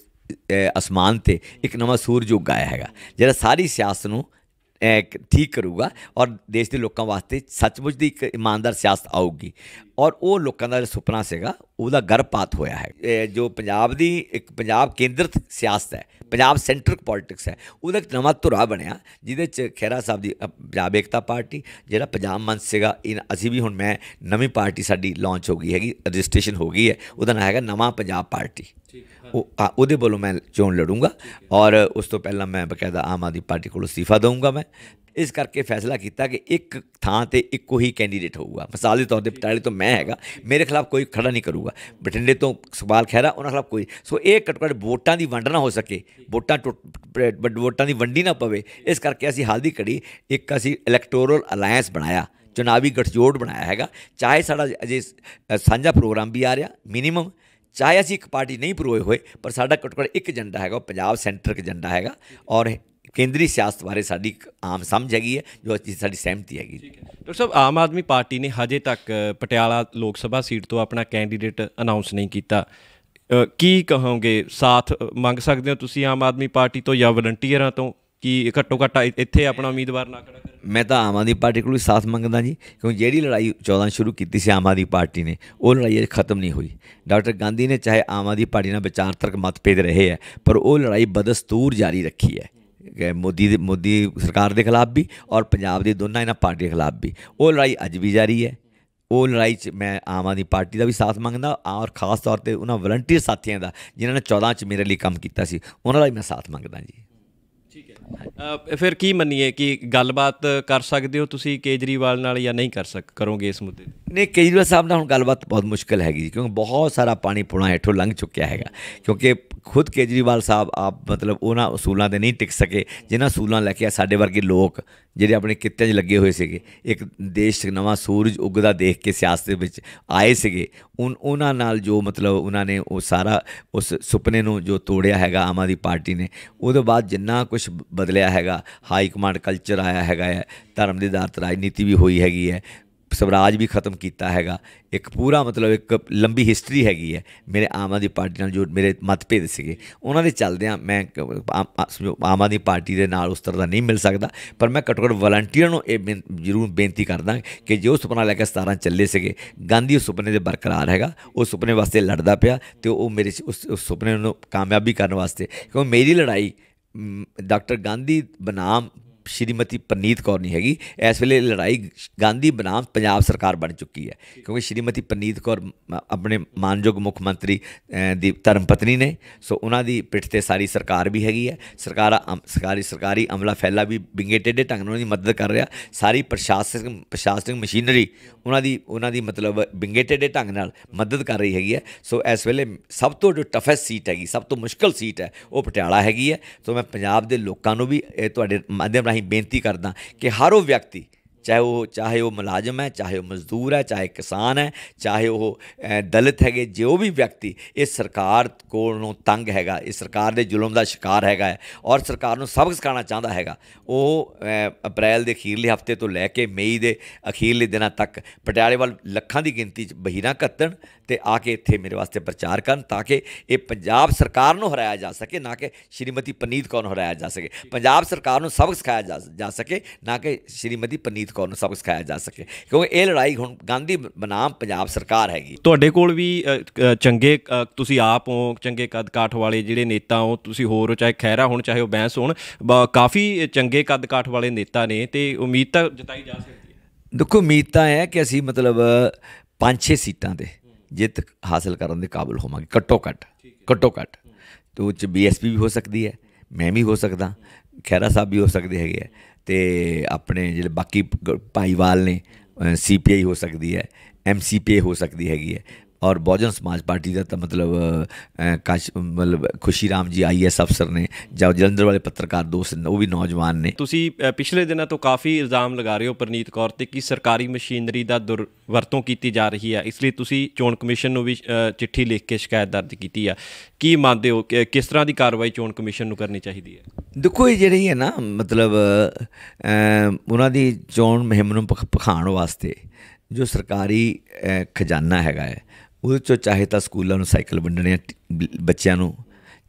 ਅਸਮਾਨ ਤੇ ਇੱਕ ਨਵਾਂ ਸੂਰਜ ਉੱਗ ਆਇਆ ਹੈਗਾ। ਜਿਹੜਾ ਸਾਰੀ ਸਿਆਸਤ ਨੂੰ ਠੀਕ ਕਰੂਗਾ ਔਰ ਦੇਸ਼ ਦੇ ਲੋਕਾਂ ਵਾਸਤੇ ਸੱਚਮੁੱਚ ਦੀ ਇੱਕ ਇਮਾਨਦਾਰ ਸਿਆਸਤ ਆਊਗੀ। ਔਰ ਉਹ ਲੋਕਾਂ ਦਾ ਸੁਪਨਾ ਸੀਗਾ, ਉਹਦਾ ਗਰਭਪਾਤ ਹੋਇਆ ਹੈ। ਜੋ ਪੰਜਾਬ ਦੀ ਇੱਕ ਪੰਜਾਬ ਕੇਂਦਰਿਤ ਸਿਆਸਤ ਹੈ, ਪੰਜਾਬ ਸੈਂਟਰਿਕ ਪੋਲਿਟਿਕਸ ਹੈ, ਉਹਦਾ ਇੱਕ ਨਵਾਂ ਧੁਰਾ ਬਣਿਆ, ਜਿਹਦੇ ਚ ਖਹਿਰਾ ਸਾਹਿਬ ਦੀ ਪੰਜਾਬ ਏਕਤਾ ਪਾਰਟੀ, ਜਿਹੜਾ ਪੰਜਾਬ ਮੰਚ ਸੀਗਾ ਇਨ ਅਸੀਂ ਵੀ ਹੁਣ ਮੈਂ ਨਵੀਂ ਪਾਰਟੀ ਸਾਡੀ ਲਾਂਚ ਹੋ ਗਈ ਹੈਗੀ, ਰਜਿਸਟ੍ਰੇਸ਼ਨ ਹੋ ਗਈ ਹੈ, ਉਹਦਾ ਨਾਮ ਹੈਗਾ ਨਵਾਂ ਪੰਜਾਬ ਪਾਰਟੀ। ਉਹ ਹਾਂ, ਉਹਦੇ ਵੱਲੋਂ ਮੈਂ ਚੋਣ ਲੜੂੰਗਾ ਔਰ ਉਸ ਤੋਂ ਪਹਿਲਾਂ ਮੈਂ ਬਕਾਇਦਾ ਆਮ ਆਦਮੀ ਪਾਰਟੀ ਕੋਲ ਅਸਤੀਫਾ ਦਊਂਗਾ ਮੈਂ। ਇਸ ਕਰਕੇ ਫੈਸਲਾ ਕੀਤਾ ਕਿ ਇੱਕ ਥਾਂ ਤੇ ਇੱਕੋ ਹੀ ਕੈਂਡੀਡੇਟ ਹੋਊਗਾ। ਮਿਸਾਲ ਦੇ ਤੌਰ ਤੇ ਪਟਿਆਲੇ ਤੋਂ ਮੈਂ ਹੈਗਾ ਮੇਰੇ ਖਿਲਾਫ ਕੋਈ ਖੜਾ ਨਹੀਂ ਕਰੂਗਾ। ਬਠਿੰਡੇ ਤੋਂ ਸੁਖਪਾਲ ਖਹਿਰਾ ਉਹਨਾਂ ਖਿਲਾਫ ਕੋਈ। ਸੋ ਇਹ ਘੱਟੋ ਘੱਟ ਵੋਟਾਂ ਦੀ ਵੰਡ ਨਾ ਹੋ ਸਕੇ। ਵੋਟਾਂ ਟੁੱਟ- ਵੋਟਾਂ ਦੀ ਵੰਡੀ ਨਾ ਪਵੇ। ਇਸ ਕਰਕੇ ਅਸੀਂ ਹਾਲ ਦੀ ਘੜੀ ਇੱਕ ਅਸੀਂ ਇਲੈਕਟੋਰਲ ਅਲਾਈਅੰਸ ਬਣਾਇਆ ਚੁਣਾਵੀ ਗਠਜੋੜ ਬਣਾਇਆ ਹੈਗਾ। ਚਾਹੇ ਸਾਡਾ ਅਜੇ ਸਾਂਝਾ ਪ੍ਰੋਗਰਾਮ ਵੀ ਆ ਰਿਹਾ ਮਿਨੀਮਮ ਚਾਹੇ ਅਸੀਂ ਇੱਕ ਪਾਰਟੀ ਨਹੀਂ ਪਰੋਏ ਹੋਏ, ਪਰ ਸਾਡਾ ਘੱਟੋ ਘੱਟ ਇੱਕ ਏਜੰਡਾ ਹੈਗਾ, ਉਹ ਪੰਜਾਬ ਸੈਂਟਰਿਕ ਏਜੰਡਾ ਹੈਗਾ ਔਰ ਕੇਂਦਰੀ ਸਿਆਸਤ ਬਾਰੇ ਸਾਡੀ ਇੱਕ ਆਮ ਸਮਝ ਹੈਗੀ ਹੈ, ਜੋ ਅਸੀਂ ਸਾਡੀ ਸਹਿਮਤੀ ਹੈਗੀ ਡਾਕਟਰ ਸਾਹਿਬ, ਆਮ ਆਦਮੀ ਪਾਰਟੀ ਨੇ ਹਜੇ ਤੱਕ ਪਟਿਆਲਾ ਲੋਕ ਸਭਾ ਸੀਟ ਤੋਂ ਆਪਣਾ ਕੈਂਡੀਡੇਟ ਅਨਾਉਂਸ ਨਹੀਂ ਕੀਤਾ। ਕੀ ਕਹੋਗੇ? ਸਾਥ ਮੰਗ ਸਕਦੇ ਹੋ ਤੁਸੀਂ ਆਮ ਆਦਮੀ ਪਾਰਟੀ ਤੋਂ ਜਾਂ ਵਲੰਟੀਅਰਾਂ ਤੋਂ? ਕਿ ਘੱਟੋ ਘੱਟ ਇੱਥੇ ਆਪਣਾ ਉਮੀਦਵਾਰ ਨਾ ਖੜਾ ਕਰਨ ਮੈਂ ਤਾਂ ਆਮ ਆਦਮੀ ਪਾਰਟੀ ਕੋਲ ਵੀ ਸਾਥ ਮੰਗਦਾ ਜੀ ਕਿਉਂਕਿ ਜਿਹੜੀ ਲੜਾਈ 14 ਸ਼ੁਰੂ ਕੀਤੀ ਸੀ ਆਮ ਆਦਮੀ ਪਾਰਟੀ ਨੇ, ਉਹ ਲੜਾਈ ਅਜੇ ਖਤਮ ਨਹੀਂ ਹੋਈ। ਡਾਕਟਰ ਗਾਂਧੀ ਨੇ ਚਾਹੇ ਆਮ ਆਦਮੀ ਪਾਰਟੀ ਨਾਲ ਵਿਚਾਰਤਰਕ ਮਤਭੇਦ ਰਹੇ ਹੈ, ਪਰ ਉਹ ਲੜਾਈ ਬਦਸਤੂਰ ਜਾਰੀ ਰੱਖੀ ਹੈ। ਮੋਦੀ ਦੇ ਮੋਦੀ ਸਰਕਾਰ ਦੇ ਖਿਲਾਫ ਵੀ ਔਰ ਪੰਜਾਬ ਦੀ ਦੋਨਾਂ ਇਹਨਾਂ ਪਾਰਟੀਆਂ ਖਿਲਾਫ ਵੀ। ਉਹ ਲੜਾਈ ਅੱਜ ਵੀ ਜਾਰੀ ਹੈ। ਉਹ ਲੜਾਈ 'ਚ ਮੈਂ ਆਮ ਆਦਮੀ ਪਾਰਟੀ ਦਾ ਵੀ ਸਾਥ ਮੰਗਦਾ ਔਰ ਖਾਸ ਤੌਰ ਤੇ ਉਹਨਾਂ ਵਲੰਟੀਅਰ ਸਾਥੀਆਂ ਦਾ, ਜਿਨ੍ਹਾਂ ਨੇ 14 ਚ ਮੇਰੇ ਲਈ ਕੰਮ ਕੀਤਾ ਸੀ, ਉਹਨਾਂ ਦਾ ਵੀ ਮੈਂ ਸਾਥ ਮੰਗਦਾ ਜੀ। ਫਿਰ ਕੀ ਮੰਨੀਏ ਕਿ ਗੱਲਬਾਤ ਕਰ ਸਕਦੇ ਹੋ ਤੁਸੀਂ ਕੇਜਰੀਵਾਲ ਨਾਲ ਜਾਂ ਨਹੀਂ ਕਰ ਸਕ, ਕਰੋਗੇ ਇਸ ਮੁੱਦੇ ਤੇ? ਨਹੀਂ, ਕੇਜਰੀਵਾਲ ਸਾਹਿਬ ਨਾਲ ਹੁਣ ਗੱਲਬਾਤ ਬਹੁਤ ਮੁਸ਼ਕਲ ਹੈਗੀ ਜੀ, ਕਿਉਂਕਿ ਬਹੁਤ ਸਾਰਾ ਪਾਣੀ ਪੁਣਾ ਹੇਠੋਂ ਲੰਘ ਚੁੱਕਿਆ ਹੈਗਾ। ਕਿਉਂਕਿ ਖੁਦ ਕੇਜਰੀਵਾਲ ਸਾਹਿਬ ਆਪ ਮਤਲਬ ਉਹਨਾਂ ਅਸੂਲਾਂ ਤੇ ਨਹੀਂ ਟਿਕ ਸਕੇ, ਜਿਨ੍ਹਾਂ ਅਸੂਲਾਂ ਲੈ ਕੇ ਸਾਡੇ ਵਰਗੇ ਲੋਕ, ਜਿਹੜੇ ਆਪਣੇ ਕਿੱਤਿਆਂ 'ਚ ਲੱਗੇ ਹੋਏ ਸੀਗੇ, ਇੱਕ ਦੇਸ਼ 'ਚ ਨਵਾਂ ਸੂਰਜ ਉੱਗਦਾ ਦੇਖ ਕੇ ਸਿਆਸਤ ਵਿੱਚ ਆਏ ਸੀਗੇ, ਉਨ, ਉਹਨਾਂ ਨਾਲ ਜੋ ਮਤਲਬ ਉਹਨਾਂ ਨੇ ਉਹ ਸਾਰਾ ਉਸ ਸੁਪਨੇ ਨੂੰ ਜੋ ਤੋੜਿਆ ਹੈਗਾ ਆਮ ਆਦਮੀ ਪਾਰਟੀ ਨੇ, ਉਹਦੇ ਬਾਅਦ ਜਿੰਨਾ ਕੁਝ ਬਦਲਿਆ ਹੈਗਾ ਹਾਈ ਕਮਾਂਡ ਕਲਚਰ ਆਇਆ ਹੈਗਾ ਹੈ, ਧਰਮ ਦੇ ਆਧਾਰਿਤ ਰਾਜਨੀਤੀ ਵੀ ਹੋਈ ਹੈਗੀ ਹੈ, ਸਵਰਾਜ ਵੀ ਖਤਮ ਕੀਤਾ ਹੈਗਾ, ਇੱਕ ਪੂਰਾ ਮਤਲਬ ਇੱਕ ਲੰਬੀ ਹਿਸਟਰੀ ਹੈਗੀ ਹੈ, ਮੇਰੇ ਆਮ ਆਦਮੀ ਪਾਰਟੀ ਨਾਲ ਜੋ ਮੇਰੇ ਮਤਭੇਦ ਸੀਗੇ, ਉਹਨਾਂ ਦੇ ਚੱਲਦਿਆਂ ਮੈਂ ਆਮ ਆਦਮੀ ਪਾਰਟੀ ਦੇ ਨਾਲ ਉਸ ਤਰ੍ਹਾਂ ਦਾ ਨਹੀਂ ਮਿਲ ਸਕਦਾ, ਪਰ ਮੈਂ ਘੱਟੋ ਘੱਟ ਵਲੰਟੀਅਰ ਨੂੰ ਇਹ ਬੇਨ- ਜ਼ਰੂਰ ਬੇਨਤੀ ਕਰਦਾ ਕਿ ਜੋ ਸੁਪਨਾ ਲੈ ਕੇ 17 ਚੱਲੇ ਸੀਗੇ, ਗਾਂਧੀ ਉਸ ਸੁਪਨੇ ਦੇ ਬਰਕਰਾਰ ਹੈਗਾ, ਉਹ ਸੁਪਨੇ ਵਾਸਤੇ ਲੜਦਾ ਪਿਆ ਤੇ ਉਹ ਮੇਰੇ ਉਸ ਸੁਪਨੇ ਨੂੰ ਕਾਮਯਾਬੀ ਕਰਨ ਵਾਸਤੇ, ਕਿਉਂਕਿ ਮੇਰੀ ਲੜਾਈ ਡਾਕਟਰ ਗਾਂਧੀ ਬਨਾਮ ਸ਼੍ਰੀਮਤੀ ਪਰਨੀਤ ਕੌਰ ਨਹੀਂ ਹੈਗੀ। ਇਸ ਵੇਲੇ ਲੜਾਈ ਗਾਂਧੀ ਬਨਾਮ ਪੰਜਾਬ ਸਰਕਾਰ ਬਣ ਚੁੱਕੀ ਹੈ। ਕਿਉਂਕਿ ਸ਼੍ਰੀਮਤੀ ਪਰਨੀਤ ਕੌਰ ਆਪਣੇ ਮਾਨਯੋਗ ਮੁੱਖ ਮੰਤਰੀ ਦੀ ਧਰਮ ਪਤਨੀ ਨੇ। ਸੋ ਉਹਨਾਂ ਦੀ ਪਿੱਠ ਤੇ ਸਾਰੀ ਸਰਕਾਰ ਵੀ ਹੈਗੀ ਹੈ। ਸਰਕਾਰ ਸਰਕਾਰੀ ਸਰਕਾਰੀ ਅਮਲਾ ਫੈਲਾ ਵੀ ਬਿੰਗੇ ਟੇਢੇ ਢੰਗ ਨਾਲ ਉਹਨਾਂ ਦੀ ਮਦਦ ਕਰ ਰਿਹਾ। ਸਾਰੀ ਪ੍ਰਸ਼ਾਸਕ ਪ੍ਰਸ਼ਾਸਨਿਕ ਮਸ਼ੀਨਰੀ ਉਹਨਾਂ ਦੀ ਉਹਨਾਂ ਦੀ ਮਤਲਬ ਬਿੰਗੇ ਟੇਢੇ ਢੰਗ ਨਾਲ ਮਦਦ ਕਰ ਰਹੀ ਹੈਗੀ ਹੈ। ਸੋ ਇਸ ਵੇਲੇ ਸਭ ਤੋਂ ਜੋ ਟਫੈਸਟ ਸੀਟ ਹੈਗੀ ਸਭ ਤੋਂ ਮੁਸ਼ਕਲ ਸੀਟ ਹੈ ਉਹ ਪਟਿਆਲਾ ਹੈਗੀ ਹੈ। ਸੋ ਮੈਂ ਪੰਜਾਬ ਦੇ ਲੋਕਾਂ ਨੂੰ ਵੀ ਇਹ ਤੁਹਾਡੇ ਮਾਧਿਅਮ ਰਾਹੀਂ ਬੇਨਤੀ ਕਰਦਾ ਕਿ ਹਰ ਉਹ ਵਿਅਕਤੀ ਚਾਹੇ ਉਹ ਚਾਹੇ ਉਹ ਮੁਲਾਜ਼ਮ ਹੈ, ਚਾਹੇ ਉਹ ਮਜ਼ਦੂਰ ਹੈ, ਚਾਹੇ ਕਿਸਾਨ ਹੈ, ਚਾਹੇ ਉਹ ਦਲਿਤ ਹੈਗੇ, ਜੋ ਵੀ ਵਿਅਕਤੀ ਇਹ ਸਰਕਾਰ ਕੋਲੋਂ ਤੰਗ ਹੈਗਾ, ਇਹ ਸਰਕਾਰ ਦੇ ਜ਼ੁਲਮ ਦਾ ਸ਼ਿਕਾਰ ਹੈਗਾ ਹੈ ਔਰ ਸਰਕਾਰ ਨੂੰ ਸਬਕ ਸਿਖਾਉਣਾ ਚਾਹੁੰਦਾ ਹੈਗਾ, ਉਹ ਅਪ੍ਰੈਲ ਦੇ ਅਖੀਰਲੇ ਹਫ਼ਤੇ ਤੋਂ ਲੈ ਕੇ ਮਈ ਦੇ ਅਖੀਰਲੇ ਦਿਨਾਂ ਤੱਕ ਪਟਿਆਲੇ ਵੱਲ ਲੱਖਾਂ ਦੀ ਗਿਣਤੀ 'ਚ ਬਹੀਰਾਂ ਕੱਤਣ ਤੇ ਆ ਕੇ ਇੱਥੇ ਮੇਰੇ ਵਾਸਤੇ ਪ੍ਰਚਾਰ ਕਰਨ ਤਾਂ ਕਿ ਇਹ ਪੰਜਾਬ ਸਰਕਾਰ ਨੂੰ ਹਰਾਇਆ ਜਾ ਸਕੇ, ਨਾ ਕਿ ਸ਼੍ਰੀਮਤੀ ਪਨੀਤ ਕੌਰ ਨੂੰ ਹਰਾਇਆ ਜਾ ਸਕੇ। ਪੰਜਾਬ ਸਰਕਾਰ ਨੂੰ ਸਬਕ ਸਿਖਾਇਆ ਜਾ ਜਾ ਸਕੇ, ਨਾ ਕਿ ਸ਼੍ਰੀਮਤੀ ਪਨੀਤ ਕੌਰ ਨੂੰ ਸਬਕ ਸਿਖਾਇਆ ਜਾ ਸਕੇ। ਕਿਉਂਕਿ ਇਹ ਲੜਾਈ ਹੁਣ ਗਾਂਧੀ ਬਨਾਮ ਪੰਜਾਬ ਸਰਕਾਰ ਹੈਗੀ। ਤੁਹਾਡੇ ਕੋਲ ਵੀ ਚੰਗੇ ਤੁਸੀਂ ਆਪ ਹੋ ਚੰਗੇ ਕੱਦ ਕਾਠ ਵਾਲੇ ਜਿਹੜੇ ਨੇਤਾ ਹੋ ਤੁਸੀਂ ਹੋਰ ਚਾਹੇ ਖੈਰਾ ਹੋਣ ਚਾਹੇ ਉਹ ਬੈਂਸ ਹੋਣ ਕਾਫੀ ਚੰਗੇ ਕੱਦ ਕਾਠ ਵਾਲੇ ਨੇਤਾ ਨੇ ਤੇ ਉਮੀਦ ਤਾਂ ਜਤਾਈ ਜਾ ਸਕਦੀ ਹੈ। ਦੇਖੋ ਉਮੀਦ ਤਾਂ ਹੈ ਕਿ ਅਸੀਂ ਮਤਲਬ ਪੰਜ ਛੇ ਸੀਟਾਂ ਤੇ ਜਿੱਤ ਹਾਸਲ ਕਰਨ ਦੇ ਕਾਬਿਲ ਹੋਵਾਂਗੇ। ਘੱਟੋ ਘੱਟ ਘੱਟੋ ਘੱਟ। ਤੇ ਉਹ ਚ ਬੀਐਸਪੀ ਵੀ ਹੋ ਸਕਦੀ ਹੈ ਮੈਂ ਵੀ ਹੋ ਸਕਦਾ। ਖੈਰਾ ਸਾਹਿਬ ਵੀ ਹੋ ਸਕਦੇ ਹੈਗੇ ਆ ਤੇ ਆਪਣੇ ਜਿਹੜੇ ਬਾਕੀ ਭਾਈਵਾਲ ਨੇ ਸੀਪੀਆਈ ਹੋ ਸਕਦੀ ਹੈ ਐਮਸੀਪੀਏ ਹੋ ਸਕਦੀ ਹੈਗੀ ਹੈ। ਔਰ ਬਹੁਜਨ ਸਮਾਜ ਪਾਰਟੀ ਦਾ ਤਾਂ ਮਤਲਬ ਕਾਸ਼ ਮਤਲਬ ਖੁਸ਼ੀ ਰਾਮ ਜੀ ਆਈਐਸ ਅਫਸਰ ਨੇ ਜਾਂ ਜਲੰਧਰ ਵਾਲੇ ਪੱਤਰਕਾਰ ਦੋਸਤ ਨੇ, ਉਹ ਵੀ ਨੌਜਵਾਨ ਨੇ ਤੁਸੀਂ ਪਿਛਲੇ ਦਿਨਾਂ ਤੋਂ ਕਾਫੀ ਇਲਜ਼ਾਮ ਲਗਾ ਰਹੇ ਹੋ ਪ੍ਰਨੀਤ ਕੌਰ ਤੇ ਕਿ ਸਰਕਾਰੀ ਮਸ਼ੀਨਰੀ ਦਾ ਦੁਰਵਰਤੋਂ ਕੀਤੀ ਜਾ ਰਹੀ ਹੈ ਇਸ ਲਈ ਤੁਸੀਂ ਚੋਣ ਕਮਿਸ਼ਨ ਨੂੰ ਵੀ ਚਿੱਠੀ ਲਿਖ ਕੇ ਸ਼ਿਕਾਇਤ ਦਰਜ ਕੀਤੀ ਹੈ ਕੀ ਮੰਨਦੇ ਹੋ ਕਿ ਕਿਸ ਤਰ੍ਹਾਂ ਦੀ ਕਾਰਵਾਈ ਚੋਣ ਕਮਿਸ਼ਨ ਨੂੰ ਕਰਨੀ ਚਾਹੀਦੀ ਹੈ ਦੇਖੋ ਇਹ ਜਿਹੜੀ ਹੈ ਨਾ ਮਤਲਬ ਉਹਨਾਂ ਦੀ ਚੋਣ ਮੁਹਿੰਮ ਨੂੰ ਪਖ- ਭਖਾਉਣ ਵਾਸਤੇ ਜੋ ਸਰਕਾਰੀ ਖਜ਼ਾਨਾ ਹੈਗਾ ਹੈ ਉਹਦੇ ਚੋਂ ਚਾਹੇ ਤਾਂ ਸਕੂਲਾਂ ਨੂੰ ਸਾਈਕਲ ਵੰਡਣੇ ਆ ਬੱਚਿਆਂ ਨੂੰ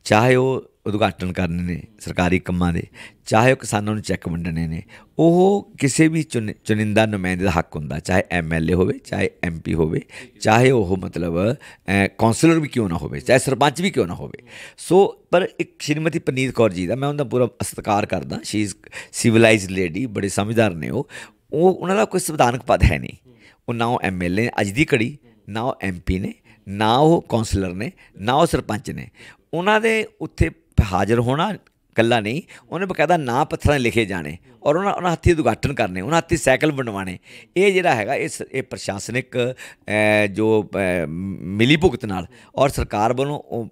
ਚਾਹੇ ਉਹ ਉਦਘਾਟਨ ਕਰਨੇ ਨੇ ਸਰਕਾਰੀ ਕੰਮਾਂ ਦੇ ਚਾਹੇ ਉਹ ਕਿਸਾਨਾਂ ਨੂੰ ਚੈੱਕ ਵੰਡਣੇ ਨੇ ਉਹ ਕਿਸੇ ਵੀ ਚੁਣ- ਚੁਣਿੰਦਾ ਨੁਮਾਇੰਦੇ ਦਾ ਹੱਕ ਹੁੰਦਾ ਚਾਹੇ ਐਮਐਲਏ ਹੋਵੇ ਚਾਹੇ ਐਮਪੀ ਹੋਵੇ ਚਾਹੇ ਉਹ ਮਤਲਬ ਅ, ਕੌਂਸਲਰ ਵੀ ਕਿਉਂ ਨਾ ਹੋਵੇ ਚਾਹੇ ਸਰਪੰਚ ਵੀ ਕਿਉਂ ਨਾ ਹੋਵੇ। ਸੋ ਪਰ ਇੱਕ ਸ਼੍ਰੀਮਤੀ ਪਨੀਤ ਕੌਰ ਜੀ ਦਾ ਮੈਂ ਉਹਦਾ ਪੂਰਾ ਸਤਿਕਾਰ ਕਰਦਾ ਸ਼ੀ ਇਜ਼ ਸਿਵਲਾਈਜ਼ਡ ਲੇਡੀ ਬੜੇ ਸਮਝਦਾਰ ਨੇ ਉਹ ਉਹ ਉਹਨਾਂ ਦਾ ਕੋਈ ਸੰਵਿਧਾਨਕ ਪਦ ਹੈ ਨਹੀਂ। ਉਹ ਨਾ ਉਹ ਐਮਐਲਏ ਅੱਜ ਦੀ ਘੜੀ ਨਾ ਉਹ ਐਮਪੀ ਨੇ ਨਾ ਉਹ ਕੌਂਸਲਰ ਨੇ ਨਾ ਉਹ ਸਰਪੰਚ ਨੇ। ਉਹਨਾਂ ਦੇ ਉੱਥੇ ਹਾਜ਼ਰ ਹੋਣਾ ਕੱਲਾ ਨਹੀਂ, ਉਹਨੇ ਬਕਾਇਦਾ ਨਾਂ ਪੱਥਰਾਂ ਲਿਖੇ ਜਾਣੇ ਔਰ ਉਹਨਾਂ ਉਹਨਾਂ ਹੱਥੀਂ ਉਦਘਾਟਨ ਕਰਨੇ, ਉਹਨਾਂ ਹੱਥੀਂ ਸਾਈਕਲ ਵੰਡਵਾਣੇ ਇਹ ਜਿਹੜਾ ਹੈਗਾ ਇਸ ਇਹ ਪ੍ਰਸ਼ਾਸਨਿਕ ਜੋ ਮਿਲੀ ਭੁਗਤ ਨਾਲ ਔਰ ਸਰਕਾਰ ਵੱਲੋਂ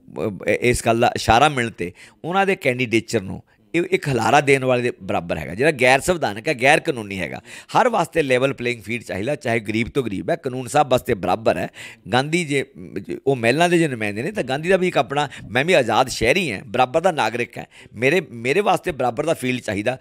ਇਸ ਗੱਲ ਦਾ ਇਸ਼ਾਰਾ ਮਿਲਣ ਤੇ ਉਹਨਾਂ ਦੇ ਕੈਂਡੀਡੇਚਰ ਨੂੰ ਇਹ ਇੱਕ ਹਲਾਰਾ ਦੇਣ ਵਾਲੇ ਦੇ ਬਰਾਬਰ ਹੈਗਾ, ਜਿਹੜਾ ਗੈਰ ਸੰਵਿਧਾਨਕ ਹੈ, ਗੈਰ ਕਾਨੂੰਨੀ ਹੈਗਾ। ਹਰ ਵਾਸਤੇ ਲੈਵਲ ਪਲੇਇੰਗ ਫੀਲਡ ਚਾਹੀਦਾ, ਚਾਹੇ ਗਰੀਬ ਤੋਂ ਗਰੀਬ ਹੈ, ਕਾਨੂੰਨ ਸਾਹਿਬ ਵਾਸਤੇ ਬਰਾਬਰ ਹੈ। ਗਾਂਧੀ ਜੇ, ਉਹ ਮਹਿਲਾਂ ਦੇ ਜੇ ਨੁਮਾਇੰਦੇ ਨੇ, ਤਾਂ ਗਾਂਧੀ ਦਾ ਵੀ ਇੱਕ ਆਪਣਾ, ਮੈਂ ਵੀ ਆਜ਼ਾਦ ਸ਼ਹਿਰੀ ਹਾਂ, ਬਰਾਬਰ ਦਾ ਨਾਗਰਿਕ ਹੈ। ਮੇਰੇ ਮੇਰੇ ਵਾਸਤੇ ਬਰਾਬਰ ਦਾ ਫੀਲਡ ਚਾਹੀਦਾ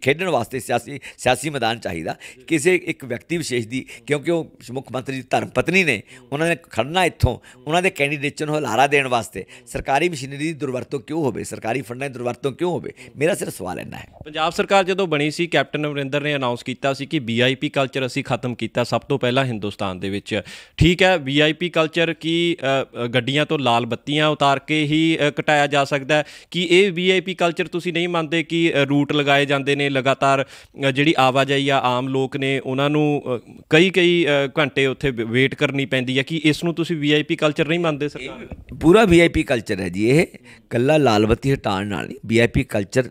ਖੇਡਣ ਵਾਸਤੇ ਸਿਆਸੀ ਸਿਆਸੀ ਮੈਦਾਨ ਚਾਹੀਦਾ। ਕਿਸੇ ਇੱਕ ਵਿਅਕਤੀ ਵਿਸ਼ੇਸ਼ ਦੀ ਕਿਉਂਕਿ ਉਹ ਮੁੱਖ ਮੰਤਰੀ ਦੀ ਧਰਮ ਪਤਨੀ ਨੇ ਉਹਨਾਂ ਨੇ ਖੜਨਾ ਇੱਥੋਂ ਉਹਨਾਂ ਦੇ ਕੈਂਡੀਡੇਟ ਨੂੰ ਹਲਾਰਾ ਦੇਣ ਵਾਸਤੇ। ਸਰਕਾਰੀ ਮਸ਼ੀਨਰੀ ਦੀ ਦੁਰਵਰਤੋਂ ਕਿਉਂ ਹੋਵੇ? ਸਰਕਾਰੀ ਫੰਡਾਂ ਦੀ ਦੁਰਵਰਤੋਂ ਕਿਉਂ ਹੋਵੇ? ਮੇਰਾ ਸਿਰਫ ਸਵਾਲ ਇੰਨਾ ਹੈ। ਪੰਜਾਬ ਸਰਕਾਰ ਜਦੋਂ ਬਣੀ ਸੀ ਕੈਪਟਨ ਅਮਰਿੰਦਰ ਨੇ ਅਨਾਉਂਸ ਕੀਤਾ ਸੀ ਕਿ ਵੀਆਈਪੀ ਕਲਚਰ ਅਸੀਂ ਖਤਮ ਕੀਤਾ ਸਭ ਤੋਂ ਪਹਿਲਾਂ ਹਿੰਦੁਸਤਾਨ ਦੇ ਵਿੱਚ। ਠੀਕ ਹੈ ਵੀਆਈਪੀ ਕਲਚਰ ਕੀ ਅ, ਅ, ਗੱਡੀਆਂ ਤੋਂ ਲਾਲ ਬੱਤੀਆਂ ਉਤਾਰ ਕੇ ਹੀ ਘਟਾਇਆ ਜਾ ਸਕਦਾ ਕਿ ਇਹ ਵੀਆਈਪੀ ਕਲਚਰ ਤੁਸੀਂ ਨਹੀਂ ਮੰਨਦੇ ਕਿ ਰੂਟ ਲਗਾਏ ਜਾਂਦੇ ਨੇ ਲਗਾਤਾਰ ਜਿਹੜੀ ਆਵਾਜਾਈ ਆ ਆਮ ਲੋਕ ਨੇ, ਉਹਨਾਂ ਨੂੰ ਕਈ ਕਈ ਘੰਟੇ ਉੱਥੇ ਵੇਟ ਕਰਨੀ ਪੈਂਦੀ ਹੈ ਕਿ ਇਸ ਨੂੰ ਤੁਸੀਂ ਵੀਆਈਪੀ ਕਲਚਰ ਨਹੀਂ ਮੰਨਦੇ ਸਰਕਾਰ? ਪੂਰਾ ਵੀਆਈਪੀ ਕਲਚਰ ਹੈ ਜੀ ਇਹ। ਕੱਲਾ ਲਾਲਬਤੀ ਹਟਾਉਣ ਨਾਲ ਨਹੀਂ ਵੀਆਈਪੀ ਕਲਚਰ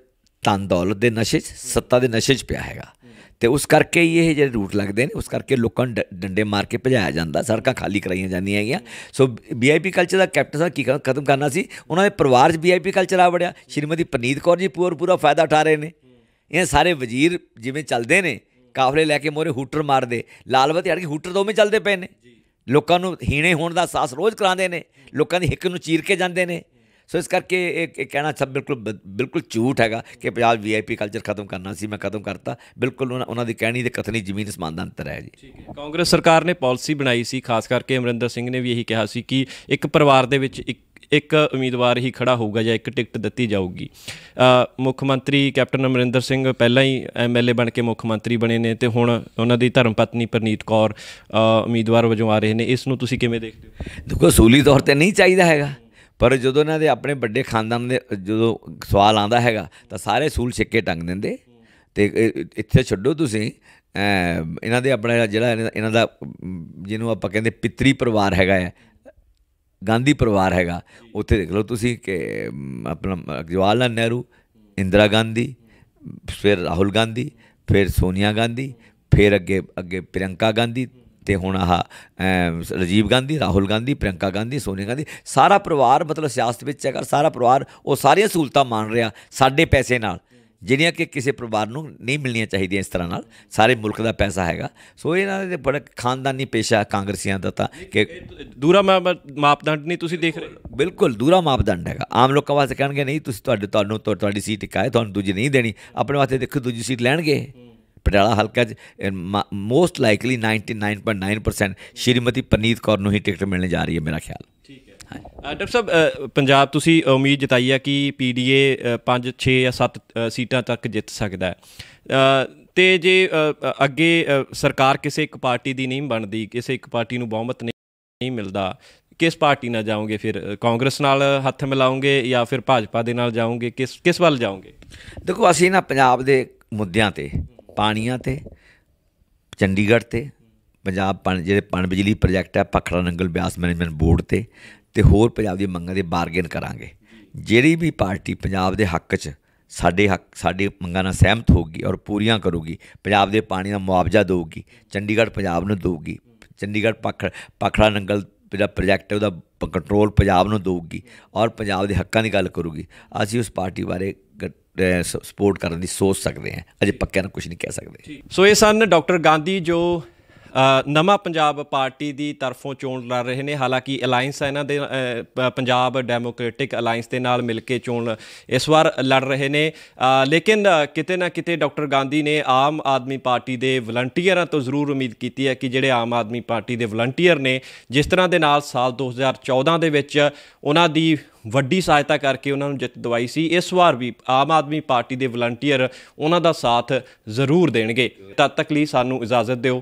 ਧਨ ਦੌਲਤ ਦੇ ਨਸ਼ੇ 'ਚ, ਸੱਤਾ ਦੇ ਨਸ਼ੇ 'ਚ ਪਿਆ ਹੈਗਾ। ਤੇ ਉਸ ਕਰਕੇ ਹੀ ਇਹ ਜਿਹੜੇ ਰੂਟ ਲੱਗਦੇ ਨੇ, ਉਸ ਕਰਕੇ ਲੋਕਾਂ ਨੂੰ ਡੰਡੇ ਮਾਰ ਕੇ ਭਜਾਇਆ ਜਾਂਦਾ, ਸੜਕਾਂ ਖਾਲੀ ਕਰਾਈਆਂ ਜਾਂਦੀਆਂ ਹੈਗੀਆਂ। ਸੋ ਵੀਆਈਪੀ ਕਲਚਰ ਦਾ ਕੈਪਟਨ ਸਾਹਿਬ ਕੀ ਕ- ਖਤਮ ਕਰਨਾ ਸੀ, ਉਹਨਾਂ ਦੇ ਪਰਿਵਾਰ 'ਚ ਵੀਆਈਪੀ ਕਲਚਰ ਆ ਵੜਿਆ। ਸ਼੍ਰੀਮਤੀ ਪਨੀਤ ਕੌਰ ਜੀ ਪੂਰ ਪੂਰਾ ਫਾਇਦਾ ਉਠਾ ਰਹੇ ਨੇ। ਇਹ ਸਾਰੇ ਵਜ਼ੀਰ ਜਿਵੇਂ ਚੱਲਦੇ ਨੇ ਕਾਫਲੇ ਲੈ ਕੇ ਮੋਰੇ ਹੂਟਰ ਮਾਰਦੇ ਲਾਲ ਬੱਤੀ ਹਟ ਕੇ ਹੂਟਰ ਦੋਵੇਂ ਚੱਲਦੇ ਪਏ ਨੇ। ਲੋਕਾਂ ਨੂੰ ਹੀਣੇ ਹੋਣ ਦਾ ਅਹਿਸਾਸ ਰੋਜ਼ ਕਰਾਉਂਦੇ ਨੇ ਲੋਕਾਂ ਦੀ ਹਿੱਕ ਨੂੰ ਚੀਰ ਕੇ ਜਾਂਦੇ ਨੇ। ਸੋ ਇਸ ਕਰਕੇ ਇਹ ਕਹਿਣਾ ਸਭ ਬਿਲਕੁਲ ਬਿਲਕੁਲ ਝੂਠ ਹੈਗਾ ਕਿ ਪੰਜਾਬ ਵੀਆਈਪੀ ਕਲਚਰ ਖਤਮ ਕਰਨਾ ਸੀ ਮੈਂ ਖਤਮ ਕਰਤਾ। ਬਿਲਕੁਲ ਉਹਨਾਂ ਉਹਨਾਂ ਦੀ ਕਹਿਣੀ ਤੇ ਕਥਨੀ ਜ਼ਮੀਨ ਅਸਮਾਨ ਦਾ ਅੰਤਰ ਹੈ ਜੀ। ਠੀਕ ਹੈ। ਕਾਂਗਰਸ ਸਰਕਾਰ ਨੇ ਪਾਲਿਸੀ ਬਣਾਈ ਸੀ ਖਾਸ ਕਰਕੇ ਅਮਰਿੰਦਰ ਸਿੰਘ ਨੇ ਵੀ ਇਹੀ ਕਿਹਾ ਸੀ ਕਿ ਇੱਕ ਪਰਿਵਾਰ ਦੇ ਵਿੱਚ ਇੱਕ ਇੱਕ ਉਮੀਦਵਾਰ ਹੀ ਖੜਾ ਹੋਊਗਾ ਜਾਂ ਇੱਕ ਟਿਕਟ ਦਿੱਤੀ ਜਾਊਗੀ। ਮੁੱਖ ਮੰਤਰੀ ਕੈਪਟਨ ਅਮਰਿੰਦਰ ਸਿੰਘ ਪਹਿਲਾਂ ਹੀ ਐਮਐਲਏ ਬਣ ਕੇ ਮੁੱਖ ਮੰਤਰੀ ਬਣੇ ਨੇ ਤੇ ਹੁਣ ਉਹਨਾਂ ਦੀ ਧਰਮ ਪਤਨੀ ਪ੍ਰਨੀਤ ਕੌਰ ਉਮੀਦਵਾਰ ਵਜੋਂ ਆ ਰਹੇ ਨੇ। ਇਸ ਨੂੰ ਤੁਸੀਂ ਕਿਵੇਂ ਦੇਖਦੇ ਹੋ? ਦੇਖੋ, ਅਸੂਲੀ ਤੌਰ ਤੇ ਨਹੀਂ ਚਾਹੀਦਾ ਹੈਗਾ। ਪਰ ਜਦੋਂ ਇਹਨਾਂ ਦੇ ਆਪਣੇ ਵੱਡੇ ਖਾਨਦਾਨ ਦੇ ਜਦੋਂ ਸਵਾਲ ਆਂਦਾ ਹੈਗਾ, ਤਾਂ ਸਾਰੇ ਸੂਲ ਛਿੱਕੇ ਟੰਗ ਦਿੰਦੇ। ਤੇ ਇੱਥੇ ਛੱਡੋ ਤੁਸੀਂ ਇਹਨਾਂ ਦੇ ਆਪਣਾ ਜਿਹੜਾ ਇਹਨਾਂ ਦਾ- ਇਹਨਾਂ ਦਾ, ਜਿਹਨੂੰ ਆਪਾਂ ਕਹਿੰਦੇ ਪਿਤਰੀ ਪਰਿਵਾਰ ਹੈਗਾ ਹੈ ਗਾਂਧੀ ਪਰਿਵਾਰ ਹੈਗਾ ਉੱਥੇ ਦੇਖ ਲਓ ਤੁਸੀਂ ਕਿ ਆਪਣਾ ਜਵਾਹਰ ਲਾਲ ਨਹਿਰੂ ਇੰਦਰਾ ਗਾਂਧੀ ਫਿਰ ਰਾਹੁਲ ਗਾਂਧੀ ਫਿਰ ਸੋਨੀਆ ਗਾਂਧੀ ਫਿਰ ਅੱਗੇ ਅੱਗੇ ਪ੍ਰਿਯੰਕਾ ਗਾਂਧੀ ਤੇ ਹੁਣ ਆਹ ਅਮ, ਰਾਜੀਵ ਗਾਂਧੀ ਰਾਹੁਲ ਗਾਂਧੀ ਪ੍ਰਿਯੰਕਾ ਗਾਂਧੀ ਸੋਨੀਆ ਗਾਂਧੀ ਸਾਰਾ ਪਰਿਵਾਰ ਮਤਲਬ ਸਿਆਸਤ ਵਿੱਚ ਹੈਗਾ ਸਾਰਾ ਪਰਿਵਾਰ ਉਹ ਸਾਰੀਆਂ ਸਹੂਲਤਾਂ ਮੰਨ ਰਿਹਾ ਸਾਡੇ ਪੈਸੇ ਨਾਲ। ਜਿਹੜੀਆਂ ਕਿ ਕਿਸੇ ਪਰਿਵਾਰ ਨੂੰ ਨਹੀਂ ਮਿਲਣੀਆਂ ਚਾਹੀਦੀਆਂ ਇਸ ਤਰ੍ਹਾਂ ਨਾਲ ਸਾਰੇ ਮੁਲਕ ਦਾ ਪੈਸਾ ਹੈਗਾ। ਸੋ ਇਹਨਾਂ ਦੇ ਬੜਾ ਖਾਨਦਾਨੀ ਪੇਸ਼ਾ ਕਾਂਗਰਸੀਆਂ ਦਾ ਤਾਂ ਕਿ ਦੂਰਾ ਮਾਪਦੰਡ ਨਹੀਂ ਤੁਸੀਂ ਦੇਖ ਰਹੇ? ਬਿਲਕੁਲ ਦੂਰਾ ਮਾਪਦੰਡ ਹੈਗਾ। ਆਮ ਲੋਕਾਂ ਵਾਸਤੇ ਕਹਿਣਗੇ ਨਹੀਂ ਤੁਸੀਂ ਤੁਹਾਡੇ ਤੁਹਾਨੂੰ ਤੁਹਾ- ਤੁਹਾਡੀ ਸੀਟ ਇੱਕ ਹੈ ਤੁਹਾਨੂੰ ਦੂਜੀ ਨਹੀਂ ਦੇਣੀ। ਆਪਣੇ ਵਾਸਤੇ ਦੇਖੋ ਦੂਜੀ ਸੀਟ ਲੈਣਗੇ। ਪਟਿਆਲਾ ਹਲਕਾ 'ਚ ਮੋਸਟ ਲਾਈਕਲੀ 99.9% ਸ਼੍ਰੀਮਤੀ ਪਨੀਤ ਕੌਰ ਨੂੰ ਹੀ ਟਿਕਟ ਮਿਲਣ ਜਾ ਰਹੀ ਹੈ ਮੇਰਾ ਖਿਆਲ। ਡਾਕਟਰ ਸਾਹਿਬ ਪੰਜਾਬ ਤੁਸੀਂ ਉਮੀਦ ਜਤਾਈ ਹੈ ਕਿ ਪੀਡੀਏ 5 6 ਜਾਂ 7 ਸੀਟਾਂ ਤੱਕ ਜਿੱਤ ਸਕਦਾ ਹੈ। ਤੇ ਜੇ ਅੱਗੇ ਸਰਕਾਰ ਕਿਸੇ ਇੱਕ ਪਾਰਟੀ ਦੀ ਨਹੀਂ ਬਣਦੀ, ਕਿਸੇ ਇੱਕ ਪਾਰਟੀ ਨੂੰ ਬਹੁਮਤ ਨਹੀਂ ਨਹੀਂ ਮਿਲਦਾ, ਕਿਸ ਪਾਰਟੀ ਨਾਲ ਜਾਓਗੇ ਫਿਰ? ਕਾਂਗਰਸ ਨਾਲ ਹੱਥ ਮਿਲਾਉਂਗੇ ਜਾਂ ਫਿਰ ਭਾਜਪਾ ਦੇ ਨਾਲ ਜਾਓਗੇ? ਕਿਸ ਕਿਸ ਵੱਲ ਜਾਓਗੇ? ਦੇਖੋ, ਅਸੀਂ ਨਾ ਪੰਜਾਬ ਦੇ ਮੁੱਦਿਆਂ ਤੇ, ਪਾਣੀਆਂ ਤੇ, ਚੰਡੀਗੜ੍ਹ ਤੇ ਪੰਜਾਬ ਪਣ ਜਿਹੜੇ ਪਣ ਬਿਜਲੀ ਪ੍ਰੋਜੈਕਟ ਹੈ ਪਖੜਾ ਨੰਗਲ ਬਿਆਸ ਮੈਨੇਜਮੈਂਟ ਬੋਰਡ ਤੇ ਤੇ ਹੋਰ ਪੰਜਾਬ ਦੀ ਮੰਗਾਂ ਦੇ ਬਾਰਗੇਨ ਕਰਾਂਗੇ। ਜਿਹੜੀ ਵੀ ਪਾਰਟੀ ਪੰਜਾਬ ਦੇ ਹੱਕ 'ਚ ਸਾਡੇ ਹੱਕ ਸਾਡੀ ਮੰਗਾਂ ਨਾਲ ਸਹਿਮਤ ਹੋਊਗੀ ਔਰ ਪੂਰੀਆਂ ਕਰੂਗੀ ਪੰਜਾਬ ਦੇ ਪਾਣੀ ਦਾ ਮੁਆਵਜ਼ਾ ਦੇਊਗੀ ਚੰਡੀਗੜ੍ਹ ਪੰਜਾਬ ਨੂੰ ਦੇਊਗੀ ਚੰਡੀਗੜ੍ਹ ਪਖ ਪਖੜਾ ਨੰਗਲ ਜਿਹੜਾ ਪ੍ਰੋਜੈਕਟ ਹੈ ਉਹਦਾ ਕੰਟਰੋਲ ਪੰਜਾਬ ਨੂੰ ਦੇਊਗੀ ਔਰ ਪੰਜਾਬ ਦੇ ਹੱਕਾਂ ਦੀ ਗੱਲ ਕਰੂਗੀ। ਅਸੀਂ ਉਸ ਪਾਰਟੀ ਬਾਰੇ ਸਪੋਰਟ ਕਰਨ ਦੀ ਸੋਚ ਸਕਦੇ ਹਾਂ। ਅਜੇ ਪੱਕਿਆਂ ਨਾਲ ਕੁਝ ਨਹੀਂ ਕਹਿ ਸਕਦੇ। ਸੋ ਇਹ ਸਨ ਡਾਕਟਰ ਗਾਂਧੀ ਜੋ ਨਵਾਂ ਪੰਜਾਬ ਪਾਰਟੀ ਦੀ ਤਰਫੋਂ ਚੋਣ ਲੜ ਰਹੇ ਨੇ। ਹਾਲਾਂਕਿ ਅਲਾਈਅੰਸ ਹੈ ਇਹਨਾਂ ਦੇ ਪੰਜਾਬ ਡੈਮੋਕ੍ਰੈਟਿਕ ਅਲਾਈਅੰਸ ਦੇ ਨਾਲ ਮਿਲ ਕੇ ਚੋਣ ਇਸ ਵਾਰ ਲੜ ਰਹੇ ਨੇ। ਲੇਕਿਨ ਕਿਤੇ ਨਾ ਕਿਤੇ ਡਾਕਟਰ ਗਾਂਧੀ ਨੇ ਆਮ ਆਦਮੀ ਪਾਰਟੀ ਦੇ ਵਲੰਟੀਅਰਾਂ ਤੋਂ ਜ਼ਰੂਰ ਉਮੀਦ ਕੀਤੀ ਹੈ ਕਿ ਜਿਹੜੇ ਆਮ ਆਦਮੀ ਪਾਰਟੀ ਦੇ ਵਲੰਟੀਅਰ ਨੇ, ਜਿਸ ਤਰ੍ਹਾਂ ਦੇ ਨਾਲ ਸਾਲ 2014 ਦੇ ਵਿੱਚ ਉਹਨਾਂ ਦੀ ਵੱਡੀ ਸਹਾਇਤਾ ਕਰਕੇ ਉਹਨਾਂ ਨੂੰ ਜਿੱਤ ਦਵਾਈ ਸੀ, ਇਸ ਵਾਰ ਵੀ ਆਮ ਆਦਮੀ ਪਾਰਟੀ ਦੇ ਵਲੰਟੀਅਰ ਉਹਨਾਂ ਦਾ ਸਾਥ ਜ਼ਰੂਰ ਦੇਣਗੇ। ਤਦ ਤੱਕ ਲਈ ਸਾਨੂੰ ਇਜਾਜ਼ਤ ਦਿਓ।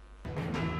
you